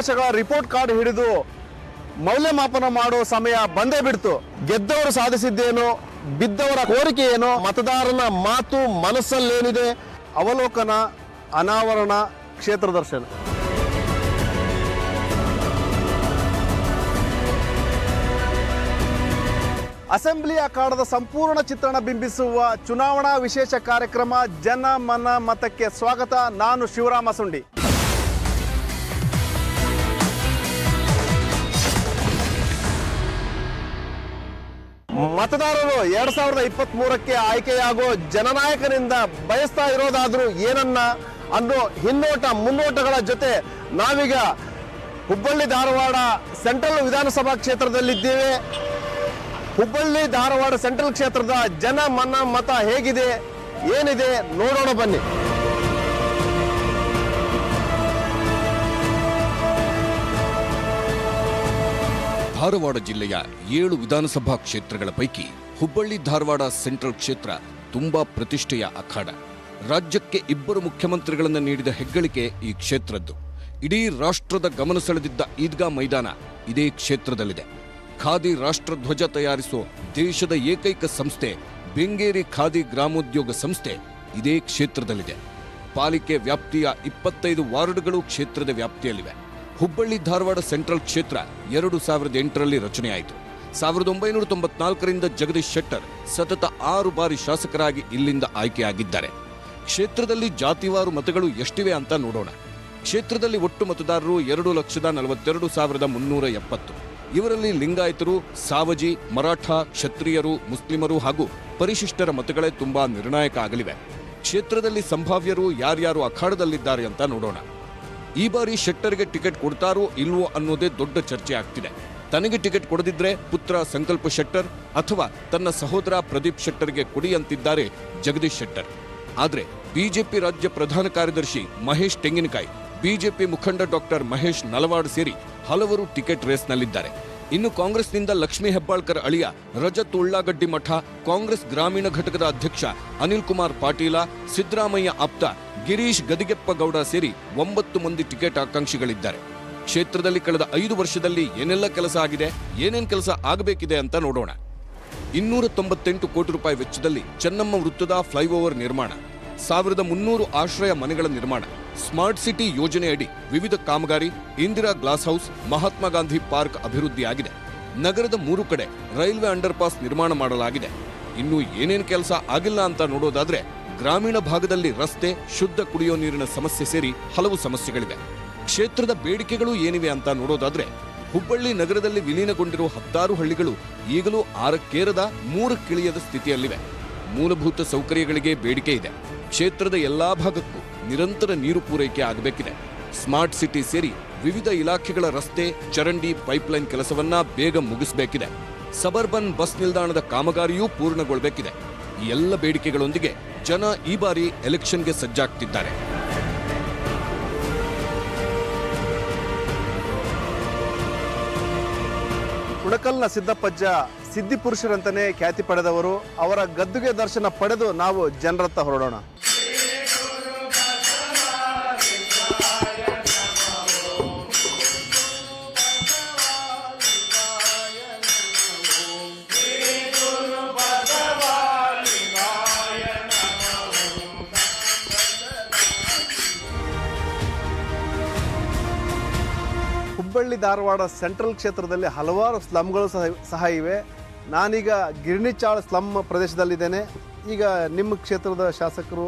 ವರ್ಷಗಳ report card ಹಿಡಿದು ಮೌಲ್ಯಮಾಪನ ಮಾಡೋ ಸಮಯ ಬಂದೇ ಬಿಡ್ತು. ಗೆದ್ದವರು ಸಾಧಿಸಿದ್ದೇನು, ಬಿದ್ದವರ ಕೋರಿಕೆ ಏನು, ಮತದಾರನ ಮಾತು ಮನಸ್ಸಲ್ಲೇನಿದೆ? ಅವಲೋಕನ, ಅನಾವರಣ, ಕ್ಷೇತ್ರ ದರ್ಶನ. ಅಸೆಂಬ್ಲಿ ಅಖಾಡದ ಸಂಪೂರ್ಣ ಚಿತ್ರಣ ಬಿಂಬಿಸುವ ಚುನಾವಣಾ ವಿಶೇಷ ಕಾರ್ಯಕ್ರಮ ಜನ ಮನ ಮತಕ್ಕೆ ಸ್ವಾಗತ. ನಾನು ಶಿವರಾಮ ಸುಂಡಿ. ಮತದಾರರು ಎರಡ್ ಸಾವಿರದ ಇಪ್ಪತ್ತ್ ಮೂರಕ್ಕೆ ಆಯ್ಕೆಯಾಗೋ ಜನನಾಯಕನಿಂದ ಬಯಸ್ತಾ ಇರೋದಾದ್ರೂ ಏನನ್ನ? ಅನ್ನೋ ಹಿನ್ನೋಟ, ಮುನ್ನೋಟಗಳ ಜೊತೆ ನಾವೀಗ ಹುಬ್ಬಳ್ಳಿ, ಧಾರವಾಡ, ಸೆಂಟ್ರಲ್ ವಿಧಾನಸಭಾ ಕ್ಷೇತ್ರದಲ್ಲಿದ್ದೇವೆ. ಹುಬ್ಬಳ್ಳಿ, ಧಾರವಾಡ, ಸೆಂಟ್ರಲ್ ಕ್ಷೇತ್ರದ ಜನ, ಮನ, ಮತ ಹೇಗಿದೆ? ಏನಿದೆ? ನೋಡೋಣ ಬನ್ನಿ. ಧಾರವಾಡ ಜಿಲ್ಲೆಯ ಏಳು ವಿಧಾನಸಭಾ ಕ್ಷೇತ್ರಗಳ ಪೈಕಿ ಹುಬ್ಬಳ್ಳಿ ಧಾರವಾಡ ಸೆಂಟ್ರಲ್ ಕ್ಷೇತ್ರ ತುಂಬಾ ಪ್ರತಿಷ್ಠೆಯ ಅಖಾಡ. ರಾಜ್ಯಕ್ಕೆ ಇಬ್ಬರು ಮುಖ್ಯಮಂತ್ರಿಗಳನ್ನು ನೀಡಿದ ಹೆಗ್ಗಳಿಕೆ ಈ ಕ್ಷೇತ್ರದ್ದು. ಇಡೀ ರಾಷ್ಟ್ರದ ಗಮನ ಸೆಳೆದಿದ್ದ ಈದ್ಗಾ ಮೈದಾನ ಇದೇ ಕ್ಷೇತ್ರದಲ್ಲಿದೆ. ಖಾದಿ ರಾಷ್ಟ್ರಧ್ವಜ ತಯಾರಿಸುವ ದೇಶದ ಏಕೈಕ ಸಂಸ್ಥೆ ಬೆಂಗೇರಿ ಖಾದಿ ಗ್ರಾಮೋದ್ಯೋಗ ಸಂಸ್ಥೆ ಇದೇ ಕ್ಷೇತ್ರದಲ್ಲಿದೆ. ಪಾಲಿಕೆ ವ್ಯಾಪ್ತಿಯ ಇಪ್ಪತ್ತೈದು ವಾರ್ಡ್ಗಳು ಕ್ಷೇತ್ರದ ವ್ಯಾಪ್ತಿಯಲ್ಲಿವೆ. ಹುಬ್ಬಳ್ಳಿ ಧಾರವಾಡ ಸೆಂಟ್ರಲ್ ಕ್ಷೇತ್ರ ಎರಡು ಸಾವಿರದ ಎಂಟರಲ್ಲಿ ರಚನೆಯಾಯಿತು. ಸಾವಿರದ ಒಂಬೈನೂರ ತೊಂಬತ್ನಾಲ್ಕರಿಂದ ಜಗದೀಶ್ ಶೆಟ್ಟರ್ ಸತತ ಆರು ಬಾರಿ ಶಾಸಕರಾಗಿ ಇಲ್ಲಿಂದ ಆಯ್ಕೆಯಾಗಿದ್ದಾರೆ. ಕ್ಷೇತ್ರದಲ್ಲಿ ಜಾತಿವಾರು ಮತಗಳು ಎಷ್ಟಿವೆ ಅಂತ ನೋಡೋಣ. ಕ್ಷೇತ್ರದಲ್ಲಿ ಒಟ್ಟು ಮತದಾರರು ಎರಡು ಲಕ್ಷದ ನಲವತ್ತೆರಡು ಸಾವಿರದ ಮುನ್ನೂರ ಎಪ್ಪತ್ತು. ಇವರಲ್ಲಿ ಲಿಂಗಾಯತರು, ಸಾವಜಿ, ಮರಾಠ, ಕ್ಷತ್ರಿಯರು, ಮುಸ್ಲಿಮರು ಹಾಗೂ ಪರಿಶಿಷ್ಟರ ಮತಗಳೇ ತುಂಬಾ ನಿರ್ಣಾಯಕ ಆಗಲಿವೆ. ಕ್ಷೇತ್ರದಲ್ಲಿ ಸಂಭಾವ್ಯರು ಯಾರ್ಯಾರು ಅಖಾಡದಲ್ಲಿದ್ದಾರೆ ಅಂತ ನೋಡೋಣ. ಈ ಬಾರಿ ಶೆಟ್ಟರ್ಗೆ ಟಿಕೆಟ್ ಕೊಡ್ತಾರೋ ಇಲ್ವೋ ಅನ್ನೋದೇ ದೊಡ್ಡ ಚರ್ಚೆ ಆಗ್ತಿದೆ. ತನಗೆ ಟಿಕೆಟ್ ಕೊಡದಿದ್ರೆ ಪುತ್ರ ಸಂಕಲ್ಪ ಶೆಟ್ಟರ್ ಅಥವಾ ತನ್ನ ಸಹೋದರ ಪ್ರದೀಪ್ ಶೆಟ್ಟರ್ಗೆ ಕೊಡಿ ಅಂತಿದ್ದಾರೆ ಜಗದೀಶ್ ಶೆಟ್ಟರ್. ಆದರೆ ಬಿಜೆಪಿ ರಾಜ್ಯ ಪ್ರಧಾನ ಕಾರ್ಯದರ್ಶಿ ಮಹೇಶ್ ತೆಂಗಿನಕಾಯಿ, ಬಿಜೆಪಿ ಮುಖಂಡ ಡಾಕ್ಟರ್ ಮಹೇಶ್ ನಲವಾಡ್ ಸೇರಿ ಹಲವರು ಟಿಕೆಟ್ ರೇಸ್ನಲ್ಲಿದ್ದಾರೆ. ಇನ್ನು ಕಾಂಗ್ರೆಸ್ನಿಂದ ಲಕ್ಷ್ಮೀ ಹೆಬ್ಬಾಳ್ಕರ್ ಅಳಿಯ ರಜತ್ ಉಳ್ಳಾಗಡ್ಡಿ ಮಠ ಕಾಂಗ್ರೆಸ್ ಗ್ರಾಮೀಣ ಘಟಕದ ಅಧ್ಯಕ್ಷ ಅನಿಲ್ ಕುಮಾರ್ ಪಾಟೀಲ, ಸಿದ್ದರಾಮಯ್ಯ ಆಪ್ತ ಗಿರೀಶ್ ಗದಿಗೆಪ್ಪ ಗೌಡ ಸೇರಿ ಒಂಬತ್ತು ಮಂದಿ ಟಿಕೆಟ್ ಆಕಾಂಕ್ಷಿಗಳಿದ್ದಾರೆ. ಕ್ಷೇತ್ರದಲ್ಲಿ ಕಳೆದ ಐದು ವರ್ಷದಲ್ಲಿ ಏನೆಲ್ಲ ಕೆಲಸ ಆಗಿದೆ, ಏನೇನ್ ಕೆಲಸ ಆಗಬೇಕಿದೆ ಅಂತ ನೋಡೋಣ. ಇನ್ನೂರ ತೊಂಬತ್ತೆಂಟು ಕೋಟಿ ರೂಪಾಯಿ ವೆಚ್ಚದಲ್ಲಿ ಚೆನ್ನಮ್ಮ ವೃತ್ತದ ಫ್ಲೈಓವರ್ ನಿರ್ಮಾಣ, ಸಾವಿರದ ಮುನ್ನೂರು ಆಶ್ರಯ ಮನೆಗಳ ನಿರ್ಮಾಣ, ಸ್ಮಾರ್ಟ್ ಸಿಟಿ ಯೋಜನೆಯಡಿ ವಿವಿಧ ಕಾಮಗಾರಿ, Indira glass house, Mahatma Gandhi park ಅಭಿವೃದ್ಧಿಯಾಗಿದೆ. ನಗರದ ಮೂರು ಕಡೆ ರೈಲ್ವೆ ಅಂಡರ್ ಪಾಸ್ ನಿರ್ಮಾಣ ಮಾಡಲಾಗಿದೆ. ಇನ್ನು ಏನೇನು ಕೆಲಸ ಆಗಿಲ್ಲ ಅಂತ ನೋಡೋದಾದ್ರೆ ಗ್ರಾಮೀಣ ಭಾಗದಲ್ಲಿ ರಸ್ತೆ, ಶುದ್ಧ ಕುಡಿಯೋ ನೀರಿನ ಸಮಸ್ಯೆ ಸೇರಿ ಹಲವು ಸಮಸ್ಯೆಗಳಿವೆ. ಕ್ಷೇತ್ರದ ಬೇಡಿಕೆಗಳು ಏನಿವೆ ಅಂತ ನೋಡೋದಾದ್ರೆ, ಹುಬ್ಬಳ್ಳಿ ನಗರದಲ್ಲಿ ವಿಲೀನಗೊಂಡಿರುವ ಹತ್ತಾರು ಹಳ್ಳಿಗಳು ಈಗಲೂ ಆರಕ್ಕೇರದ ಮೂರಕ್ಕಿಳಿಯದ ಸ್ಥಿತಿಯಲ್ಲಿವೆ. ಮೂಲಭೂತ ಸೌಕರ್ಯಗಳಿಗೆ ಬೇಡಿಕೆ ಇದೆ. ಕ್ಷೇತ್ರದ ಎಲ್ಲಾ ಭಾಗಕ್ಕೂ ನಿರಂತರ ನೀರು ಪೂರೈಕೆ ಆಗಬೇಕಿದೆ. ಸ್ಮಾರ್ಟ್ ಸಿಟಿ ಸೇರಿ ವಿವಿಧ ಇಲಾಖೆಗಳ ರಸ್ತೆ, ಚರಂಡಿ ಪೈಪ್ಲೈನ್ ಕೆಲಸವನ್ನ ಬೇಗ ಮುಗಿಸಬೇಕಿದೆ. ಸಬರ್ಬನ್ ಬಸ್ ನಿಲ್ದಾಣದ ಕಾಮಗಾರಿಯೂ ಪೂರ್ಣಗೊಳ್ಳಬೇಕಿದೆ ಎಲ್ಲ ಬೇಡಿಕೆಗಳೊಂದಿಗೆ ಜನ ಈ ಬಾರಿ ಎಲೆಕ್ಷನ್ಗೆ ಸಜ್ಜಾಗ್ತಿದ್ದಾರೆ. ಉಣಕಲ್ನ ಸಿದ್ದಪ್ಪಜ್ಜ ಸಿದ್ಧಿ ಪುರುಷರಂತಾನೆ ಖ್ಯಾತಿ ಪಡೆದವರು ಅವರ ಗದ್ದುಗೆ ದರ್ಶನ ಪಡೆದು ನಾವು ಜನರತ್ತ ಹೊರಡೋಣ. ಹುಬ್ಬಳ್ಳಿ ಧಾರವಾಡ ಸೆಂಟ್ರಲ್ ಕ್ಷೇತ್ರದಲ್ಲಿ ಹಲವಾರು ಸ್ಲಮ್ಗಳು ಸಹ ಸಹ ಇವೆ. ನಾನೀಗ ಗಿರಣಿಚಾಳ್ ಸ್ಲಮ್ ಪ್ರದೇಶದಲ್ಲಿದ್ದೇನೆ. ಈಗ ನಿಮ್ಮ ಕ್ಷೇತ್ರದ ಶಾಸಕರು,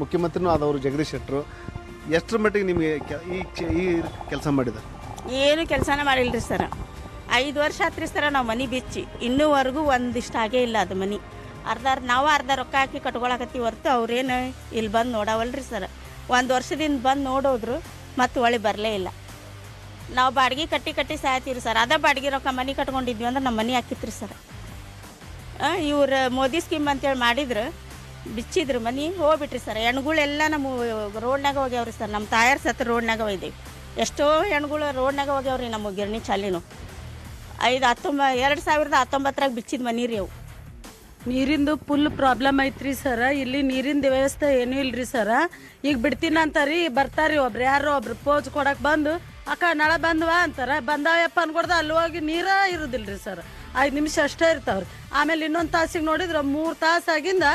ಮುಖ್ಯಮಂತ್ರಿನೂ ಆದವರು ಜಗದೀಶ್ ಶೆಟ್ಟರು. ಎಷ್ಟರ ಮಟ್ಟಿಗೆ ನಿಮಗೆ ಈ ಈ ಕೆಲಸ ಮಾಡಿದ್ದಾರೆ? ಏನು ಕೆಲಸನ ಮಾಡಿಲ್ರಿ ಸರ. ಐದು ವರ್ಷ ಆತ್ರಿ ಸರ ನಾವು ಮನೆ ಬಿಚ್ಚಿ. ಇನ್ನೂವರೆಗೂ ಒಂದಿಷ್ಟು ಆಗೇ ಇಲ್ಲ ಅದು ಮನೆ. ಅರ್ಧ ನಾವು ಅರ್ಧ ರೊಕ್ಕ ಹಾಕಿ ಕಟ್ಕೊಳಕತ್ತೀವಿ ಹೊರ್ತು ಅವ್ರೇನು ಇಲ್ಲಿ ಬಂದು ನೋಡವಲ್ರಿ ಸರ್. ಒಂದು ವರ್ಷದಿಂದ ಬಂದು ನೋಡೋದ್ರು ಮತ್ತು ಒಳ್ಳೆ ಬರಲೇ ಇಲ್ಲ. ನಾವು ಬಾಡಿಗೆ ಕಟ್ಟಿ ಕಟ್ಟಿ ಸಾಯ್ತೀವಿ ಸರ್. ಅದೇ ಬಾಡಿಗೆ ರೊಕ್ಕ ಮನೆ ಕಟ್ಕೊಂಡಿದ್ವಿ ಅಂದ್ರೆ ನಮ್ಮ ಮನೆ ಹಾಕಿತ್ರಿ ಸರ್. ಇವ್ರು ಮೋದಿ ಸ್ಕೀಮ್ ಅಂತೇಳಿ ಮಾಡಿದ್ರು. ಬಿಚ್ಚಿದ್ರು ಮನೆ, ಹೋಗ್ಬಿಟ್ರಿ ಸರ್. ಹೆಣ್ಗಳೆಲ್ಲ ನಮ್ಮ ರೋಡ್ನಾಗ ಹೋಗ್ಯಾವ್ರಿ ಸರ್. ನಮ್ಮ ತಾಯರ್ ಸತ್ತು ರೋಡ್ನಾಗ ಒಯ್ದೇವಿ. ಎಷ್ಟೋ ಹೆಣ್ಗಳು ರೋಡ್ನಾಗ ಹೋಗ್ಯಾವ್ರಿ ನಮ್ಮ ಗಿರಣಿ ಚಾಲಿನು. ಐದು ಹತ್ತೊಂಬ, ಎರಡು ಸಾವಿರದ ಹತ್ತೊಂಬತ್ತರಾಗ ಬಿಚ್ಚಿದ ಮನೆ ರೀ ಅವು. ನೀರಿಂದು ಫುಲ್ ಪ್ರಾಬ್ಲಮ್ ಐತ್ರಿ ಸರ. ಇಲ್ಲಿ ನೀರಿನ ವ್ಯವಸ್ಥೆ ಏನೂ ಇಲ್ರಿ ಸರ. ಈಗ ಬಿಡ್ತೀನಿ ಬರ್ತಾರೆ ರೀ ಒಬ್ರು. ಯಾರೋ ಒಬ್ರು. ಪೋಜ್ ಕೊಡಕ್ಕೆ ಬಂದು ಅಕ್ಕ, ನಳ ಬಂದ್ವಾ ಅಂತಾರೆ. ಬಂದಾವಪ್ಪ ಅನ್ಕೊಡ್ದ ಅಲ್ಲಿ ಹೋಗಿ ನೀರ ಇರುದಿಲ್ರಿ ಸರ್ ಐದು ನಿಮಿಷ ಅಷ್ಟೇ ಇರ್ತಾವ್ರಿ. ಆಮೇಲೆ ಇನ್ನೊಂದು ತಾಸಿಗೆ ನೋಡಿದ್ರೆ ಮೂರು ತಾಸಾಗಿಂದ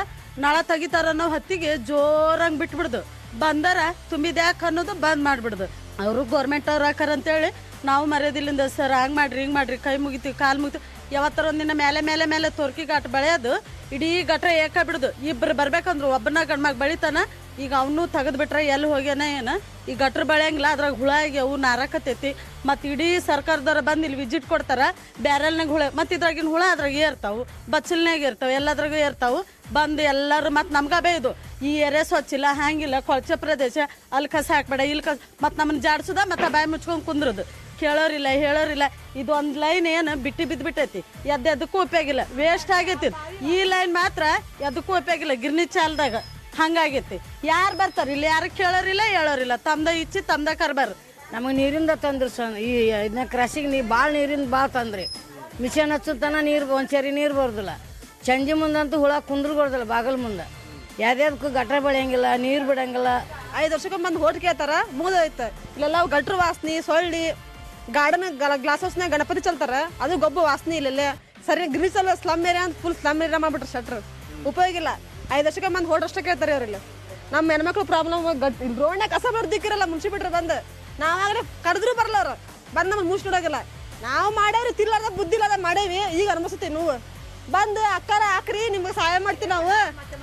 ನಳ ತೆಗಿತಾರ ಅನ್ನೋ ಹೊತ್ತಿಗೆ ಜೋರಂಗೆ ಬಿಟ್ಬಿಡ್ದು. ಬಂದರ, ತುಂಬಿದ್ಯಾಕೆ ಅನ್ನೋದು ಬಂದ್ ಮಾಡ್ಬಿಡ್ದು. ಅವರು ಗೌರ್ಮೆಂಟ್ ಅವ್ರು ಹಾಕಾರ ಅಂತೇಳಿ ನಾವು ಮರ್ಯಾದಿಲ್ಲಿಂದ ಸರ್ ಹಂಗೆ ಮಾಡ್ರಿ, ಹಿಂಗೆ ಮಾಡ್ರಿ, ಕೈ ಮುಗಿತೀವಿ, ಕಾಲು ಮುಗಿತೀವಿ. ಯಾವತ್ತರ ಒಂದಿನ ಮೇಲೆ ಮೇಲೆ ಮೇಲೆ ತೋರ್ಕಿ ಘಾಟ್ ಬೆಳೆಯೋದು. ಇಡೀ ಗಟ್ರ ಏಕ ಬಿಡುದು. ಇಬ್ರು ಬರ್ಬೇಕಂದ್ರು ಒಬ್ಬನ ಗಂಡ್ಮಗ ಬೆಳಿತಾನ. ಈಗ ಅವನು ತೆಗೆದು ಬಿಟ್ರೆ ಎಲ್ಲಿ ಹೋಗ್ಯಾನ ಏನ? ಈ ಗಟ್ರ ಬೆಳೆಯಂಗಿಲ್ಲ, ಅದ್ರಾಗ ಹುಳ ಆಗಿ ಅವು ನಾರಕತ್ತೈತಿ. ಮತ್ತು ಇಡೀ ಸರ್ಕಾರದವ್ರು ಬಂದು ಇಲ್ಲಿ ವಿಜಿಟ್ ಕೊಡ್ತಾರ. ಬ್ಯಾರಲ್ನಾಗ ಹುಳ, ಮತ್ತು ಇದ್ರಾಗಿನ ಹುಳ ಅದ್ರಾಗ ಏರ್ತಾವು. ಬಚ್ಚಲ್ನಾಗ ಇರ್ತಾವೆ ಎಲ್ಲದ್ರಾಗೂ ಏರ್ತಾವು. ಬಂದು ಎಲ್ಲರೂ ಮತ್ತು ನಮ್ಗೆ ಬೇಯ್ದು. ಈ ಏರಿಯಾ ಸ್ವಚ್ಛಿಲ್ಲ ಹಾಂಗಿಲ್ಲ ಕೊಳಚೆ ಪ್ರದೇಶ, ಅಲ್ಲಿ ಕಸ ಹಾಕ್ಬೇಡ, ಇಲ್ಲಿ ಕಸ ಮತ್ತು ನಮ್ಮನ್ನ ಜಾಡ್ಸುದ, ಮತ್ತು ಬಾಯಿ ಮುಚ್ಕೊಂಡು ಕುಂದ್ರದು. ಕೇಳೋರಿಲ್ಲ, ಹೇಳೋರಿಲ್ಲ. ಇದು ಒಂದು ಲೈನ್ ಏನು ಬಿಟ್ಟು ಬಿದ್ದು ಬಿಟ್ಟೈತಿ ಎದ್ದು ಎದಕ್ಕೂ ಉಪಯೋಗಿಲ್ಲ ವೇಸ್ಟ್ ಆಗೈತಿ. ಈ ಲೈನ್ ಮಾತ್ರ ಎದಕ್ಕೂ ಉಪಯೋಗಿಲ್ಲ ಗಿರ್ನಿ ಚಾಲ್ದಾಗ ಹಂಗಾಗೈತಿ. ಯಾರು ಬರ್ತಾರೆ? ಇಲ್ಲಿ ಯಾರು ಕೇಳೋರಿಲ್ಲ, ಹೇಳೋರಿಲ್ಲ. ತಮ್ದ ಇಚ್ಚಿ ತಮ್ದ ಕರ್ಬಾರ. ನಮಗೆ ನೀರಿಂದ ತಂದ್ರು ಸ ಈ ಇದನ್ನ ಕ್ರಾಸಿಗೆ ನೀ ಭಾಳ ನೀರಿಂದ ಭಾಳ ತಂದ್ರಿ. ಮಿಷನ್ ಹಚ್ಚುತ್ತಾನ ನೀರು, ಒಂದು ಸರಿ ನೀರು ಬರೋದಿಲ್ಲ. ಚಂಜಿ ಮುಂದಂತೂ ಹುಳ ಕುಂದ್ರ ಬರೋದಿಲ್ಲ ಬಾಗಲ್ ಮುಂದೆ. ಯಾವ್ದ್ಯಾವ್ದಕ್ಕೂ ಗಟ್ರ ಬೆಳೆಯಂಗಿಲ್ಲ, ನೀರು ಬಿಡಂಗಿಲ್ಲ. ಐದು ವರ್ಷಕ್ಕೊಮ್ಮೆ ಬಂದು ಹೋಟ್ ಕೇಳ್ತಾರ? ಐತೆ ಇಲ್ಲೆಲ್ಲ ಗಟ್ರ ವಾಸನೆ, ಸೊಳ್ಳಿ. ಗಾರ್ಡನ್ ಗ್ಲಾಸ್ ಹೌಸ್ನಾಗ ಗಣಪತಿ ಚಲ್ತಾರ. ಅದು ಗೊಬ್ಬ ವಾಸನೆ ಇಲ್ಲ ಸರಿ, ಗ್ರೀಸಲ್ಲ ಸ್ಲಮ್ ಏರಿಯಾ ಅಂತ ಫುಲ್ ಸ್ಲಮ್ ಏರಿಯಾ ಮಾಡ್ಬಿಟ್ರೆ ಶಟ್ರ್ ಉಪಯೋಗ ಇಲ್ಲ. ಐದು ವರ್ಷಕ್ಕೆ ಮಂದಿ ಅಷ್ಟೇ ಕೇಳ್ತಾರೆ ಅವ್ರಿಲ್ಲ ನಮ್ಮ ಹೆಣ್ಮಕ್ಳು ಪ್ರಾಬ್ಲಮ್ ರೋಡ್ನಾಗ ಕಸ ಬರ್ದಿಕ್ಕಿರಲ್ಲ ಮುನ್ಸಿ ಬಿಟ್ರೆ ಬಂದು. ನಾವಾಗಲೇ ಕರೆದ್ರು ಬರಲ್ಲ ಅವ್ರು. ಬಂದು ನಮ್ಮನ್ನು ಮುಚ್ಚಿ ನೋಡೋಗಿಲ್ಲ ನಾವು ಮಾಡೇವ್ರಿ ತಿರ್ಲಾರ್ದ ಬುದ್ಧಿ ಇಲ್ಲದ ಮಾಡೇವಿ. ಈಗ ಅನ್ಮಸ್ತೀವಿ ನೀವು. ಬಂದು ಅಕ್ಕಾರ ಹಾಕ್ರಿ, ನಿಮ್ಗೆ ಸಹಾಯ ಮಾಡ್ತೀವಿ ನಾವು.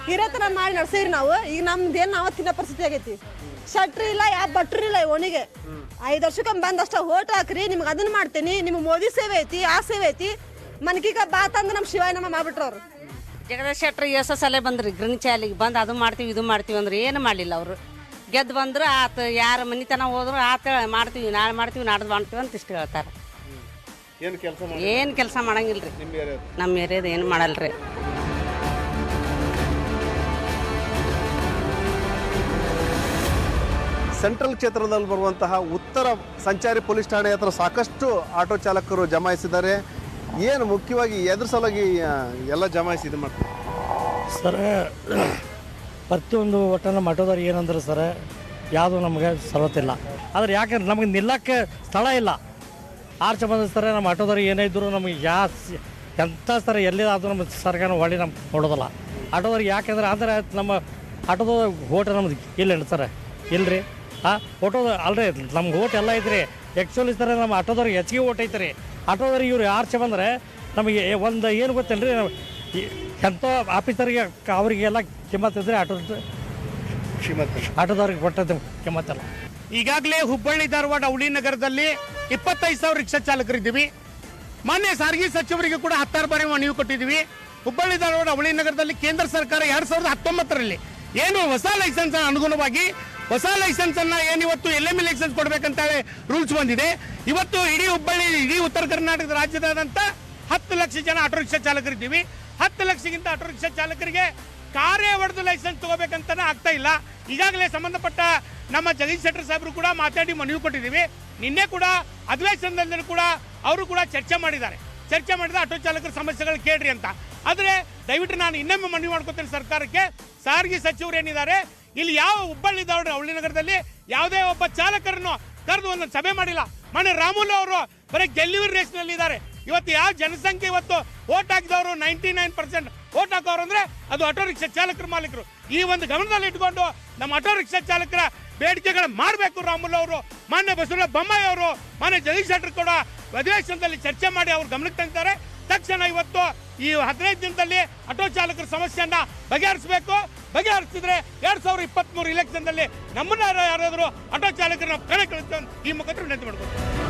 ಹಿರೇತನ ಮಾಡಿ ನಡ್ಸೇವ್ರಿ ನಾವು. ಈಗ ನಮ್ದು ಏನು ನಾವು ತಿನ್ನೋ ಪರಿಸ್ಥಿತಿ ಆಗೈತಿ. ಶಟ್ರಿ ಇಲ್ಲ ಯಾವ ಬಟ್ರಿ ಇಲ್ಲ ಓಣಿಗೆ. ಐದು ವರ್ಷಕ್ಕೊಮ್ಮೆ ಬಂದು ಅಷ್ಟ ಓಟ್ ಹಾಕ್ರಿ ನಿಮ್ಗೆ ಅದನ್ನ ಮಾಡ್ತೀನಿ ನಿಮ್ಗೆ ಮೋದಿ ಸೇವೆ ಐತಿ ಆ ಸೇವೆ ಐತಿ. ಮನ್ಕೀಗ ಬಾತ್ ಅಂದ್ರೆ ನಮ್ಮ ಶಿವಾಯ ನಮ್ಮ ಮಾಡ್ಬಿಟ್ರು ಅವ್ರು ಜಗದೀಶ್ ಶೆಟ್ರ್ ಎಸ್ ಸಲ ಬಂದ್ರಿ ಗ್ರೀನ್ ಚಾಲಿಗೆ ಬಂದು ಅದು ಮಾಡ್ತೀವಿ ಇದು ಮಾಡ್ತೀವಿ ಅಂದ್ರೆ ಏನು ಮಾಡಲಿಲ್ಲ ಅವರು. ಗೆದ್ದು ಬಂದ್ರೆ ಆತ ಯಾರ ಮನಿತನ ಹೋದ್ರು ಆತ ಮಾಡ್ತೀವಿ ನಾಳೆ ಮಾಡ್ತೀವಿ ನಾಡ್ದು ಮಾಡ್ತೀವಿ ಅಂತ ಇಷ್ಟು ಹೇಳ್ತಾರೆ. ಏನು ಕೆಲಸ ಏನು ಕೆಲಸ ಮಾಡಂಗಿಲ್ಲ ರೀ ನಮ್ಮ ಏರಿಯಾದ ಏನು ಮಾಡಲ್ರಿ. ಸೆಂಟ್ರಲ್ ಕ್ಷೇತ್ರದಲ್ಲಿ ಬರುವಂತಹ ಉತ್ತರ ಸಂಚಾರಿ ಪೊಲೀಸ್ ಠಾಣೆ ಹತ್ರ ಸಾಕಷ್ಟು ಆಟೋ ಚಾಲಕರು ಜಮಾಯಿಸಿದ್ದಾರೆ ಏನು ಮುಖ್ಯವಾಗಿ ಎದ್ರ ಸಲುವಾಗಿ ಎಲ್ಲ ಜಮಾಯಿಸಿ ಮಾಡ್ತಾರೆ? ಸರ, ಪ್ರತಿಯೊಂದು ಒಟ್ಟನ್ನು ಮಠದವ್ರು ಏನಂದ್ರೆ ಸರ, ಯಾವುದು ನಮಗೆ ಸವಲತ್ತಿಲ್ಲ ಆದ್ರೆ ಯಾಕಂದ್ರೆ ನಮಗೆ ನಿಲ್ಲಕ್ಕೆ ಸ್ಥಳ ಇಲ್ಲ. ಆರ್ಚೆ ಬಂದ ಸರ, ನಮ್ಮ ಆಟೋದವ್ರಿಗೆ ಏನೇ ಇದ್ದರೂ ನಮಗೆ ಯಾ ಎಂಥ ಸರ ಎಲ್ಲಿದಾದರೂ ನಮ್ಮ ಸರ್ಕಾರ ಹೊಳಿ ನಮ್ಗೆ ನೋಡೋದಿಲ್ಲ. ಆಟೋದವ್ರಿಗೆ ಯಾಕೆಂದ್ರೆ ಅಂದರೆ ನಮ್ಮ ಆಟೋದ ಓಟ ನಮ್ದು ಇಲ್ಲ ಸರ. ಇಲ್ರಿ? ಹಾಂ ಓಟೋದ ಅಲ್ರಿ ನಮ್ಗೆ ಓಟ್ ಎಲ್ಲ ಐತ್ರಿ. ಆ್ಯಕ್ಚುಲಿ ಸರ್ ನಮ್ಮ ಆಟೋದವ್ರಿಗೆ ಹೆಚ್ಚಿಗೆ ಓಟ್ ಐತ್ರಿ. ಆಟೋದವ್ರಿಗೆ ಇವ್ರು ಯಾರ್ಚೆ ಬಂದರೆ ನಮಗೆ ಒಂದು ಏನು ಗೊತ್ತಿಲ್ಲ ರೀ ಎಂಥ ಆಫೀಸರಿಗೆ ಅವರಿಗೆಲ್ಲ ಕಿಮ್ಮತ್ತಿದ್ರೆ ಆಟೋ ಆಟೋದವ್ರಿಗೆ ಕೊಟ್ಟದ್ದು ಕಿಮ್ಮತ್ತಲ್ಲ ಈಗಾಗಲೇ ಹುಬ್ಬಳ್ಳಿ ಧಾರವಾಡ ಅವಳಿ ನಗರದಲ್ಲಿ ಇಪ್ಪತ್ತೈದು ಸಾವಿರ ರಿಕ್ಷಾ ಚಾಲಕರಿದ್ದೀವಿ. ಮಾನ್ಯ ಸಾರಿಗೆ ಸಚಿವರಿಗೆ ಕೂಡ ಹತ್ತಾರು ಬಾರಿ ನೀವು ಕೊಟ್ಟಿದ್ದೀವಿ. ಹುಬ್ಬಳ್ಳಿ ಧಾರವಾಡ ಅವಳಿ ನಗರದಲ್ಲಿ ಕೇಂದ್ರ ಸರ್ಕಾರ ಎರಡ್ ಸಾವಿರದ ಹತ್ತೊಂಬತ್ತರಲ್ಲಿ ಏನು ಹೊಸ ಲೈಸೆನ್ಸ್ ಅನುಗುಣವಾಗಿ ಹೊಸ ಲೈಸೆನ್ಸ್ ಅನ್ನ ಏನಿವತ್ತು ಎಲ್ ಎಂ ಲೈಸೆನ್ಸ್ ಕೊಡ್ಬೇಕಂತ ರೂಲ್ಸ್ ಬಂದಿದೆ. ಇವತ್ತು ಇಡೀ ಹುಬ್ಬಳ್ಳಿ, ಇಡೀ ಉತ್ತರ ಕರ್ನಾಟಕದ ರಾಜ್ಯದಾದಂತ ಹತ್ತು ಲಕ್ಷ ಜನ ಆಟೋ ರಿಕ್ಷಾ ಚಾಲಕರಿದ್ದೀವಿ. ಹತ್ತು ಲಕ್ಷಕ್ಕಿಂತ ಆಟೋ ರಿಕ್ಷಾ ಚಾಲಕರಿಗೆ ಕಾರೇ ಹೊಡೆದು ಲೈಸೆನ್ಸ್ ತಗೋಬೇಕಂತ ಆಗ್ತಾ ಇಲ್ಲ. ಈಗಾಗಲೇ ಸಂಬಂಧಪಟ್ಟ ನಮ್ಮ ಜಗದೀಶ್ ಶೆಟ್ಟರ್ ಸಾಹೇಬರು ಕೂಡ ಮಾತಾಡಿ ಮನವಿ ಕೊಟ್ಟಿದ್ದೀವಿ. ನಿನ್ನೆ ಕೂಡ ಅಧಿವೇಶನದಲ್ಲಿ ಕೂಡ ಅವರು ಕೂಡ ಚರ್ಚೆ ಮಾಡಿದ್ದಾರೆ. ಚರ್ಚೆ ಮಾಡಿದ ಆಟೋ ಚಾಲಕರ ಸಮಸ್ಯೆಗಳು ಕೇಳ್ರಿ ಅಂತ. ಆದರೆ ದಯವಿಟ್ಟು ನಾನು ಇನ್ನೊಮ್ಮೆ ಮನವಿ ಮಾಡ್ಕೊತೇನೆ ಸರ್ಕಾರಕ್ಕೆ. ಸಾರಿಗೆ ಸಚಿವರು ಏನಿದ್ದಾರೆ ಇಲ್ಲಿ ಯಾವ ಹುಬ್ಬಳ್ಳಿ ದೌಡ್ರಿ ಅವಳಿ ನಗರದಲ್ಲಿ ಯಾವುದೇ ಒಬ್ಬ ಚಾಲಕರನ್ನು ಕರೆದು ಒಂದು ಸಭೆ ಮಾಡಿಲ್ಲ. ಮನೆ ರಾಮುಲು ಅವರು ಬರೀ ಗೆಲ್ಲಿವರ್ ರೇಸ್ನಲ್ಲಿ ಇದ್ದಾರೆ. ಇವತ್ತು ಯಾವ ಜನಸಂಖ್ಯೆ ಇವತ್ತು ಓಟ್ ಹಾಕಿದವರು ನೈಂಟಿ ನೈನ್ ಪರ್ಸೆಂಟ್ ಓಟ್ ಹಾಕೋರು ಅಂದ್ರೆ ಅದು ಆಟೋ ರಿಕ್ಷಾ ಚಾಲಕರ ಮಾಲೀಕರು. ಈ ಒಂದು ಗಮನದಲ್ಲಿ ಇಟ್ಕೊಂಡು ನಮ್ಮ ಆಟೋ ರಿಕ್ಷಾ ಚಾಲಕರ ಬೇಡಿಕೆಗಳ ಮಾಡಬೇಕು ರಾಮುಲು ಅವರು. ಮಾನ್ಯ ಬಸವರಾಜ ಬೊಮ್ಮಾಯಿ ಅವರು, ಮಾನ್ಯ ಜಗದೀಶ್ ಶೆಟ್ಟರ್ ಕೂಡ ಅಧಿವೇಶನದಲ್ಲಿ ಚರ್ಚೆ ಮಾಡಿ ಅವರು ಗಮನಕ್ಕೆ ತಂದಿದ್ದಾರೆ. ತಕ್ಷಣ ಇವತ್ತು ಈ ಹದಿನೈದು ದಿನದಲ್ಲಿ ಆಟೋ ಚಾಲಕರ ಸಮಸ್ಯೆಯನ್ನ ಬಗೆಹರಿಸಬೇಕು. ಬಗೆಹರಿಸಿದ್ರೆ ಎರಡ್ ಸಾವಿರದ ಇಪ್ಪತ್ತ್ ಮೂರು ಇಲೆಕ್ಷನ್ದಲ್ಲಿ ನಮ್ಮನ್ನ ಯಾರು- ಯಾರಾದರೂ ಆಟೋ ಚಾಲಕರನ್ನ ಕಣ ಕಳಿಸ್ತೇವೆ ಈ ಮುಖಾಂತರ ವಿನಂತಿ ಮಾಡ್ಬೋದು.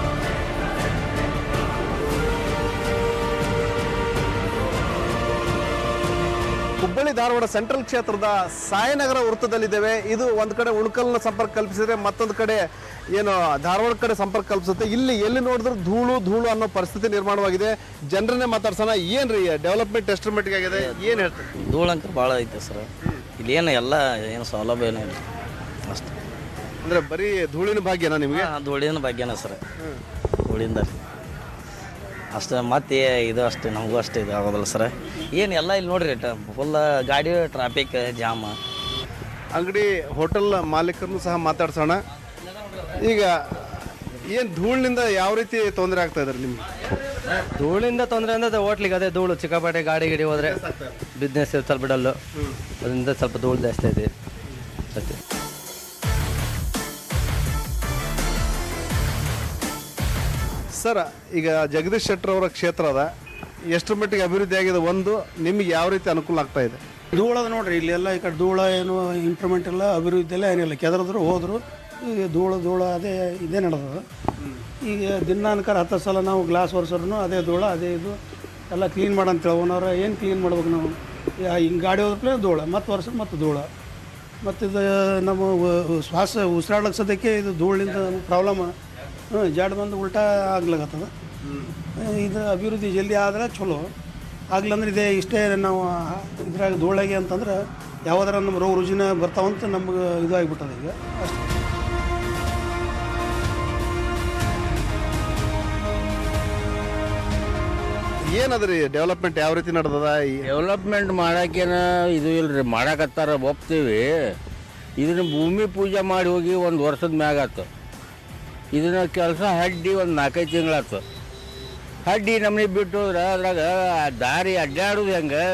ಹುಬ್ಬಳ್ಳಿ ಧಾರವಾಡ ಸೆಂಟ್ರಲ್ ಕ್ಷೇತ್ರದ ಸಾಯನಗರ ವೃತ್ತದಲ್ಲಿದ್ದೇವೆ. ಇದು ಒಂದು ಕಡೆ ಉಣಕಲ್ನ ಸಂಪರ್ಕ ಕಲ್ಪಿಸಿದ್ರೆ ಮತ್ತೊಂದು ಕಡೆ ಏನು ಧಾರವಾಡ ಕಡೆ ಸಂಪರ್ಕ ಕಲ್ಪಿಸುತ್ತೆ. ಇಲ್ಲಿ ಎಲ್ಲಿ ನೋಡಿದ್ರು ಧೂಳು ಧೂಳು ಅನ್ನೋ ಪರಿಸ್ಥಿತಿ ನಿರ್ಮಾಣವಾಗಿದೆ. ಜನರನ್ನೇ ಮಾತಾಡ್ಸೋಣ. ಏನ್ರಿ ಡೆವಲಪ್ಮೆಂಟ್ ಎಸ್ಟಿಮೇಟ್ಗೆ ಆಗಿದೆ? ಏನು ಹೇಳ್ತಾರೆ? ಧೂಳಂಕ ಭಾಳ ಐತೆ ಸರ್. ಇಲ್ಲಿ ಏನು ಎಲ್ಲ ಏನು ಸೌಲಭ್ಯ ಇಲ್ಲ. ಅಷ್ಟು. ಅಂದ್ರೆ ಬರೀ ಧೂಳಿನ ಭಾಗ್ಯನಾ ನಿಮಗೆ? ಹಾಂ ಧೂಳಿನ ಭಾಗ್ಯನ ಸರ್. ಧೂಳಿಂದ ಅಷ್ಟೇ ಮತ್ತೆ ಇದು ಅಷ್ಟೇ ನಮಗೂ ಅಷ್ಟೇ ಇದು ಆಗೋದಿಲ್ಲ ಸರ್. ಏನು ಎಲ್ಲ ಇಲ್ಲಿ ನೋಡ್ರಿ ಫುಲ್ ಗಾಡಿ ಟ್ರಾಫಿಕ್ ಜಾಮ ಅಂಗಡಿ ಹೋಟೆಲ್ ಮಾಲೀಕರನ್ನು ಸಹ ಮಾತಾಡ್ಸೋಣ. ಈಗ ಏನು ಧೂಳಿನಿಂದ ಯಾವ ರೀತಿ ತೊಂದರೆ ಆಗ್ತಾ ಇದ್ದಾರೆ ನಿಮ್ಗೆ? ಧೂಳಿಂದ ತೊಂದರೆ ಅಂದ್ರೆ ಹೋಟ್ಲಿಗೆ ಅದೇ ಧೂಳು ಚಿಕ್ಕಪಾಟೆ ಗಾಡಿ ಗಿಡಿ ಹೋದ್ರೆ ಬಿಸ್ನೆಸ್ ಸ್ವಲ್ಪ ಬಿಡಲ್ಲು. ಅದರಿಂದ ಸ್ವಲ್ಪ ಧೂಳು ಜಾಸ್ತಿ ಇದೆ ಅಷ್ಟೇ ಸರ್ ಈಗ ಜಗದೀಶ್ ಶೆಟ್ಟರ್ ಅವರ ಕ್ಷೇತ್ರ ಅದ. ಎಷ್ಟರ ಮಟ್ಟಿಗೆ ಅಭಿವೃದ್ಧಿ ಆಗಿದೆ ಒಂದು ನಿಮ್ಗೆ ಯಾವ ರೀತಿ ಅನುಕೂಲ ಆಗ್ತಾ ಇದೆ? ಧೂಳದ ನೋಡ್ರಿ ಇಲ್ಲೆಲ್ಲ ಈ ಕಡೆ ಧೂಳ ಏನು ಇಂಪ್ರೂವ್ಮೆಂಟ್ ಇಲ್ಲ ಅಭಿವೃದ್ಧಿ ಎಲ್ಲ ಏನಿಲ್ಲ. ಕೆದರಿದ್ರು ಹೋದ್ರು ಈಗ ಧೂಳು ಧೂಳ ಅದೇ ಇದೇ ನಡೆದದ ಈಗ ದಿನಾನುಕಾರ ಹತ್ತು ಸಲ ನಾವು ಗ್ಲಾಸ್ ಒರೆಸೋರು ಅದೇ ಧೂಳ ಅದೇ ಇದು ಎಲ್ಲ ಕ್ಲೀನ್ ಮಾಡಂತ ಓನರ್ ಏನು ಕ್ಲೀನ್ ಮಾಡ್ಬೇಕು ನಾವು? ಹಿಂಗೆ ಗಾಡಿ ಹೋದ್ರೆ ಧೂಳ ಮತ್ತು ವರ್ಷ ಮತ್ತು ಧೂಳ. ಮತ್ತು ಇದು ನಮ್ಮ ಶ್ವಾಸ ಉಸಿರಾಡ್ಲಿಕ್ಕೆ ಸದ್ಯಕ್ಕೆ ಇದು ಧೂಳಿಂದ ಪ್ರಾಬ್ಲಮ್. ಹ್ಞೂ ಜಾಡ್ ಬಂದು ಉಲ್ಟಾ ಆಗ್ಲಾಗತ್ತದ. ಇದು ಅಭಿವೃದ್ಧಿ ಜಲ್ದಿ ಆದರೆ ಚಲೋ. ಆಗ್ಲಂದ್ರೆ ಇದೇ ಇಷ್ಟೇ ನಾವು ಇದ್ರಾಗ ಧೂಳಾಗಿ ಅಂತಂದ್ರೆ ಯಾವ್ದಾರ ನಮ್ಮ ರೋಗ ರುಜಿನ ಬರ್ತಾವಂತ ನಮ್ಗೆ ಇದು ಆಗಿಬಿಟ್ಟದ ಈಗ. ಅಷ್ಟೇ. ಏನದ್ರಿ ಡೆವಲಪ್ಮೆಂಟ್ ಯಾವ ರೀತಿ ನಡೆದದ? ಡೆವಲಪ್ಮೆಂಟ್ ಮಾಡಕ್ಕೇನ ಇದು ಇಲ್ರಿ, ಮಾಡಕತ್ತಾರ ಒಪ್ತೀವಿ. ಇದನ್ನ ಭೂಮಿ ಪೂಜೆ ಮಾಡಿ ಹೋಗಿ ಒಂದು ವರ್ಷದ ಮ್ಯಾಗ ಆತು. ಇದನ್ನ ಕೆಲಸ ಹಡ್ಡಿ ಒಂದು ನಾಲ್ಕೈದು ತಿಂಗಳಾತು ಹಡ್ಡಿ ನಮ್ಮನೆ ಬಿಟ್ಟು ಹೋದ್ರೆ ಅದ್ರಾಗ ದಾರಿ ಅಡ್ಡಾಡೋದು ಹೆಂಗೆ?